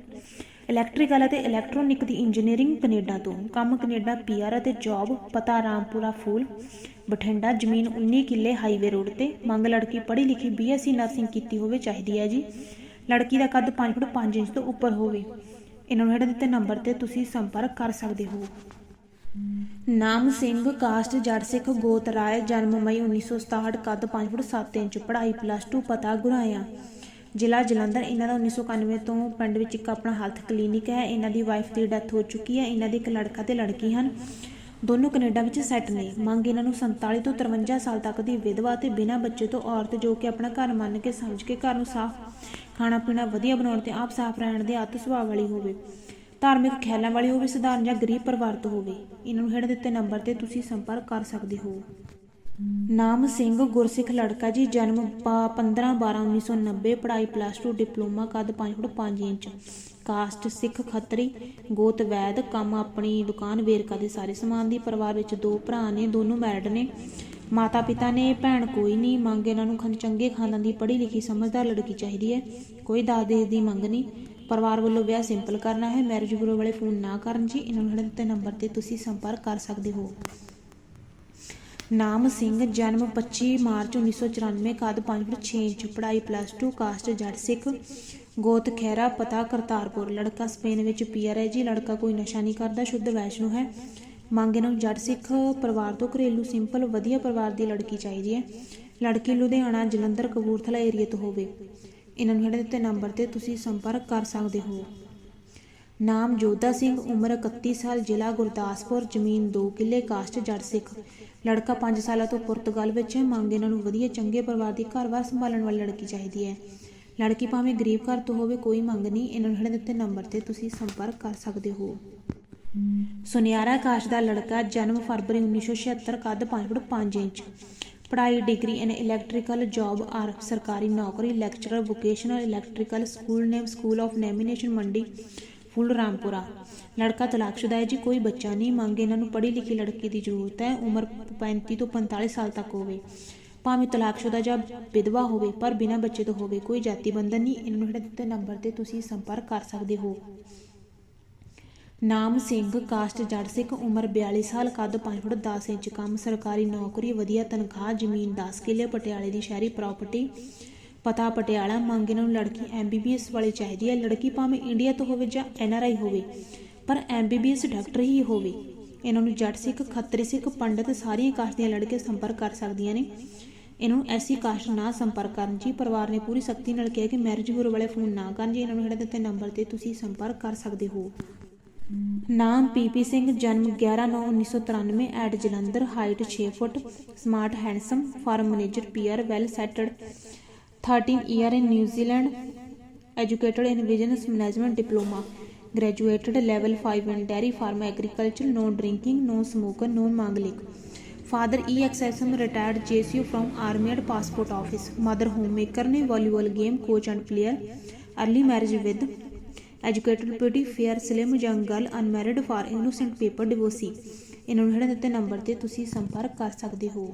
ਇਲੈਕਟ੍ਰੀਕਲ ਅਤੇ ਇਲੈਕਟ੍ਰੋਨਿਕ ਦੀ ਇੰਜੀਨੀਅਰਿੰਗ ਕੈਨੇਡਾ ਤੋਂ। ਕੰਮ ਕੈਨੇਡਾ ਪੀਆਰ ਅਤੇ ਜੌਬ, ਪਤਾ ਰਾਮਪੁਰਾ ਫੂਲ, ਬਠਿੰਡਾ, ਜ਼ਮੀਨ 19 ਕਿੱਲੇ ਹਾਈਵੇ ਰੋਡ ਤੇ। ਮੰਗ ਲੜਕੀ ਪੜ੍ਹੀ ਲਿਖੀ ਬੀਐਸਸੀ ਨਰਸਿੰਗ ਕੀਤੀ ਹੋਵੇ ਚਾਹੀਦੀ ਹੈ ਜੀ। ਲੜਕੀ ਦਾ ਕੱਦ 5 ਫੁੱਟ 5 ਇੰਚ ਤੋਂ ਉੱਪਰ ਹੋਵੇ। ਇਹਨਾਂ ਨੂੰ ਹੇਠ ਦਿੱਤੇ ਨੰਬਰ ਤੇ ਤੁਸੀਂ ਸੰਪਰਕ ਕਰ ਸਕਦੇ ਹੋ। ਨਾਮ ਸਿੰਘ, ਕਾਸਟ ਜੜ ਸਿੱਖ ਗੋਤ ਰਾਏ, ਜਨਮ ਮਈ 1967 ਕੱਦ 5 ਫੁੱਟ 7 ਇੰਚ, ਪੜ੍ਹਾਈ ਪਲੱਸ 2 ਪਤਾ ਗੁਰਾਇਆ। ਜ਼ਿਲ੍ਹਾ ਜਲੰਧਰ, ਇਹਨਾਂ ਦਾ 1991 ਤੋਂ ਪਿੰਡ ਵਿੱਚ ਇੱਕ ਆਪਣਾ ਹੈਲਥ ਕਲੀਨਿਕ ਹੈ। ਇਹਨਾਂ ਦੀ ਵਾਈਫ ਦੀ ਡੈਥ ਹੋ ਚੁੱਕੀ ਹੈ। ਇਹਨਾਂ ਦੇ ਇੱਕ ਲੜਕਾ ਤੇ ਲੜਕੀ ਹਨ। ਦੋਨੋਂ ਕੈਨੇਡਾ ਵਿੱਚ ਸੈੱਟ ਨੇ। ਮੰਗ ਇਹਨਾਂ ਨੂੰ 47 ਤੋਂ 53 ਸਾਲ ਤੱਕ ਦੀ ਵਿਧਵਾ ਤੇ ਬਿਨਾਂ ਬੱਚੇ ਤੋਂ ਔਰਤ ਜੋ ਕਿ ਆਪਣਾ ਘਰ ਮੰਨ ਕੇ ਸਮਝ ਕੇ ਘਰ ਨੂੰ ਸਾਫ਼ ਖਾਣਾ ਪੀਣਾ ਵਧੀਆ ਬਣਾਉਣ ਤੇ ਆਪ ਸਾਫ਼ ਰਹਿਣ ਦੇ ਆਤ ਸੁਭਾਅ ਵਾਲੀ ਹੋਵੇ। ਧਾਰਮਿਕ ਖਿਆਲਾਂ ਵਾਲੀ ਹੋਵੇ, ਸਧਾਰਨ ਜਾਂ ਗਰੀਬ ਪਰਿਵਾਰ ਤੋਂ ਹੋਵੇ। ਇਹਨਾਂ ਨੂੰ ਹੇਠ ਦਿੱਤੇ ਨੰਬਰ ਤੇ ਤੁਸੀਂ ਸੰਪਰਕ ਕਰ ਸਕਦੇ ਹੋ। ਨਾਮ ਸਿੰਘ ਗੁਰਸਿੱਖ ਲੜਕਾ ਜੀ, ਜਨਮ 15 12 1990 ਪੜ੍ਹਾਈ ਪਲੱਸ 2 ਡਿਪਲੋਮਾ ਕੱਦ 5 foot 5 inch. Caste, Sikh Khatri, ਗੋਤ ਵੈਦ, ਕੰਮ ਆਪਣੀ ਦੁਕਾਨ ਵੇਰਕਾ ਦੇ ਸਾਰੇ ਸਮਾਨ ਦੀ ਪਰਿਵਾਰ ਵਿੱਚ ਦੋ ਭਰਾ ਨੇ, ਦੋਨੋਂ ਮੈਰਿਡ ਨੇ। ਮਾਤਾ ਪਿਤਾ ਨੇ ਭੈਣ ਕੋਈ ਨਹੀਂ, ਮੰਗ ਇਹਨਾਂ ਨੂੰ ਖੰ ਚੰਗੇ ਖਾਨਦਾਨ ਦੀ ਪੜ੍ਹੀ ਲਿਖੀ ਸਮਝਦਾਰ ਲੜਕੀ ਚਾਹੀਦੀ ਹੈ। ਕੋਈ ਦਾਜ ਦਹੇਜ ਦੀ ਮੰਗ ਨਹੀਂ। ਪਰਿਵਾਰ ਵੱਲੋਂ ਵਿਆਹ ਸਿੰਪਲ ਕਰਨਾ ਹੈ। ਮੈਰਿਜ ਬਿਊਰੋ ਵਾਲੇ ਫੋਨ ਨਾ ਕਰਨ ਜੀ। ਇਹਨਾਂ ਨੂੰ ਹੇਠ ਨੰਬਰ ਤੇ ਤੁਸੀਂ ਸੰਪਰਕ ਕਰ ਸਕਦੇ ਹੋ। ਨਾਮ ਸਿੰਘ, ਜਨਮ 25 ਮਾਰਚ 1994 ਕੱਦ 5 ਫੁੱਟ 6 ਇੰਚ, ਪੜ੍ਹਾਈ ਪਲੱਸ 2 ਕਾਸਟ ਜੱਟ ਸਿੱਖ, ਗੋਤ ਖੈਰਾ ਪਤਾ ਕਰਤਾਰਪੁਰ, ਲੜਕਾ ਸਪੇਨ ਵਿੱਚ ਪੀਆਰ ਹੈ ਜੀ, ਲੜਕਾ ਕੋਈ ਨਸ਼ਾ ਨਹੀਂ ਕਰਦਾ, ਸ਼ੁੱਧ ਵੈਸ਼ਨੂ ਹੈ। ਮੰਗ ਇਹਨਾਂ ਨੂੰ ਜੱਟ ਸਿੱਖ ਪਰਿਵਾਰ ਤੋਂ ਘਰੇਲੂ ਸਿੰਪਲ, ਵਧੀਆ ਪਰਿਵਾਰ ਦੀ ਲੜਕੀ ਚਾਹੀਦੀ ਹੈ। ਲੜਕੀ ਲੁਧਿਆਣਾ, ਜਲੰਧਰ, ਕਪੂਰਥਲਾ ਏਰੀਆ ਤੋਂ ਹੋਵੇ। ਇਹਨਾਂ ਨੂੰ ਹੇਠ ਦਿੱਤੇ ਨੰਬਰ ਤੇ ਤੁਸੀਂ ਸੰਪਰਕ ਕਰ ਸਕਦੇ ਹੋ। ਨਾਮ ਜੋਧਾ ਸਿੰਘ, ਉਮਰ 31 ਸਾਲ, ਜ਼ਿਲ੍ਹਾ ਗੁਰਦਾਸਪੁਰ, ਜ਼ਮੀਨ 2 ਕਿੱਲੇ ਕਾਸਟ ਜੱਟ ਸਿੱਖ। ਲੜਕਾ 5 ਸਾਲਾਂ ਤੋਂ ਪੁਰਤਗਾਲ ਵਿੱਚ ਹੈ। ਮੰਗ ਇਹਨਾਂ ਨੂੰ ਵਧੀਆ ਚੰਗੇ ਪਰਿਵਾਰ ਦੀ ਘਰ-ਬਾਰ ਸੰਭਾਲਣ ਵਾਲੀ ਲੜਕੀ ਚਾਹੀਦੀ ਹੈ। ਲੜਕੀ ਭਾਵੇਂ ਗਰੀਬ ਘਰ ਤੋਂ ਹੋਵੇ, ਕੋਈ ਮੰਗ ਨਹੀਂ। ਇਹਨਾਂ ਨੂੰ ਹੇਠ ਦਿੱਤੇ ਨੰਬਰ ਤੇ ਤੁਸੀਂ ਸੰਪਰਕ ਕਰ ਸਕਦੇ ਹੋ। ਸੁਨਿਆਰਾ ਆਕਾਸ਼ ਦਾ ਲੜਕਾ ਜਨਮ ਫਰਵਰੀ 1976 ਕੱਦ 5 ਫੁੱਟ 5 ਇੰਚ। ਪੜ੍ਹਾਈ, degree in electrical job or ਸਰਕਾਰੀ ਨੌਕਰੀ lecturer vocational electrical school name school of eminence Mandi. Phul Rampura ਲੜਕਾ ਤਲਾਕਸ਼ੁਦਾ ਹੈ ਜੀ, ਕੋਈ ਬੱਚਾ ਨਹੀਂ, ਮੰਗ ਇਹਨਾਂ ਨੂੰ ਪੜ੍ਹੀ ਲਿਖੀ ਲੜਕੀ ਦੀ ਜ਼ਰੂਰਤ ਹੈ, ਉਮਰ 35 ਤੋਂ 45 ਸਾਲ ਤੱਕ ਹੋਵੇ। ਭਾਵੇਂ ਤਲਾਕਸ਼ੁਦਾ ਜਾਂ ਵਿਧਵਾ ਹੋਵੇ, ਪਰ ਬਿਨਾਂ ਬੱਚੇ ਤੋਂ ਹੋਵੇ, ਕੋਈ ਜਾਤੀ ਬੰਧਨ ਨਹੀਂ। ਇਹਨਾਂ ਨੂੰ ਦਿੱਤੇ ਨੰਬਰ ਤੇ ਤੁਸੀਂ ਸੰਪਰਕ ਕਰ ਸਕਦੇ ਹੋ। ਨਾਮ ਸਿੰਘ, ਕਾਸਟ ਜੱਟ ਸਿੱਖ, ਉਮਰ 42 ਸਾਲ, ਕੱਦ 5 ਫੁੱਟ 10 ਇੰਚ, ਕੰਮ ਸਰਕਾਰੀ ਨੌਕਰੀ, ਵਧੀਆ ਤਨਖਾਹ, ਜ਼ਮੀਨ 10 ਕਿੱਲੇ, ਪਟਿਆਲੇ ਦੀ ਸ਼ਹਿਰੀ ਪ੍ਰਾਪਰਟੀ ਪਤਾ ਪਟਿਆਲਾ ਮੰਗ ਇਹਨਾਂ ਨੂੰ ਲੜਕੀ ਐਮਬੀਬੀਐਸ ਵਾਲੀ ਚਾਹੀਦੀ ਹੈ। ਲੜਕੀ ਭਾਵੇਂ ਇੰਡੀਆ ਤੋਂ ਹੋਵੇ ਜਾਂ ਐਨਆਰਆਈ ਹੋਵੇ, ਪਰ ਐਮਬੀਬੀਐਸ ਡਾਕਟਰ ਹੀ ਹੋਵੇ। ਇਹਨਾਂ ਨੂੰ ਜੱਟ ਸਿੱਖ, ਖੱਤਰੀ ਸਿੱਖ, ਪੰਡਤ ਸਾਰੀਆਂ ਕਾਸਟ ਦੀਆਂ ਲੜਕੀਆਂ ਸੰਪਰਕ ਕਰ ਸਕਦੀਆਂ ਨੇ। ਇਹਨਾਂ ਨੂੰ ਐਸੀ ਕਾਸਟ ਨਾ ਸੰਪਰਕ ਕਰਨ। ਜੀ ਪਰਿਵਾਰ ਨੇ ਪੂਰੀ ਸਖਤੀ ਨਾਲ ਕਿਹਾ ਕਿ ਮੈਰਿਜ ਬਿਊਰੋ ਵਾਲੇ ਫੋਨ ਨਾ ਕਰਨ। ਜੀ ਇਹਨਾਂ ਨੂੰ ਹੇਠ ਦਿੱਤੇ ਨੰਬਰ ਤੇ ਤੁਸੀਂ ਸੰਪਰਕ ਕਰ ਸਕਦੇ ਹੋ। ਨਾਮ ਪੀਪੀ ਸਿੰਘ, ਜਨਮ 11/9/1993 at Jalandhar height 6 foot smart handsome farm manager PR well settled 13 year in New Zealand educated in business management diploma graduated level 5 in dairy farm agriculture no drinking no smoker no manglik father EXSM retired JCU from army and passport office mother homemaker ਨੇ volleyball game coach and player early marriage with educated pretty fair slim young girl unmarried for innocent paper divorcee ਇਹਨਾਂ ਨੂੰ ਜਿਹੜੇ ਦਿੱਤੇ number ਤੇ ਤੁਸੀਂ ਸੰਪਰਕ ਕਰ ਸਕਦੇ ਹੋ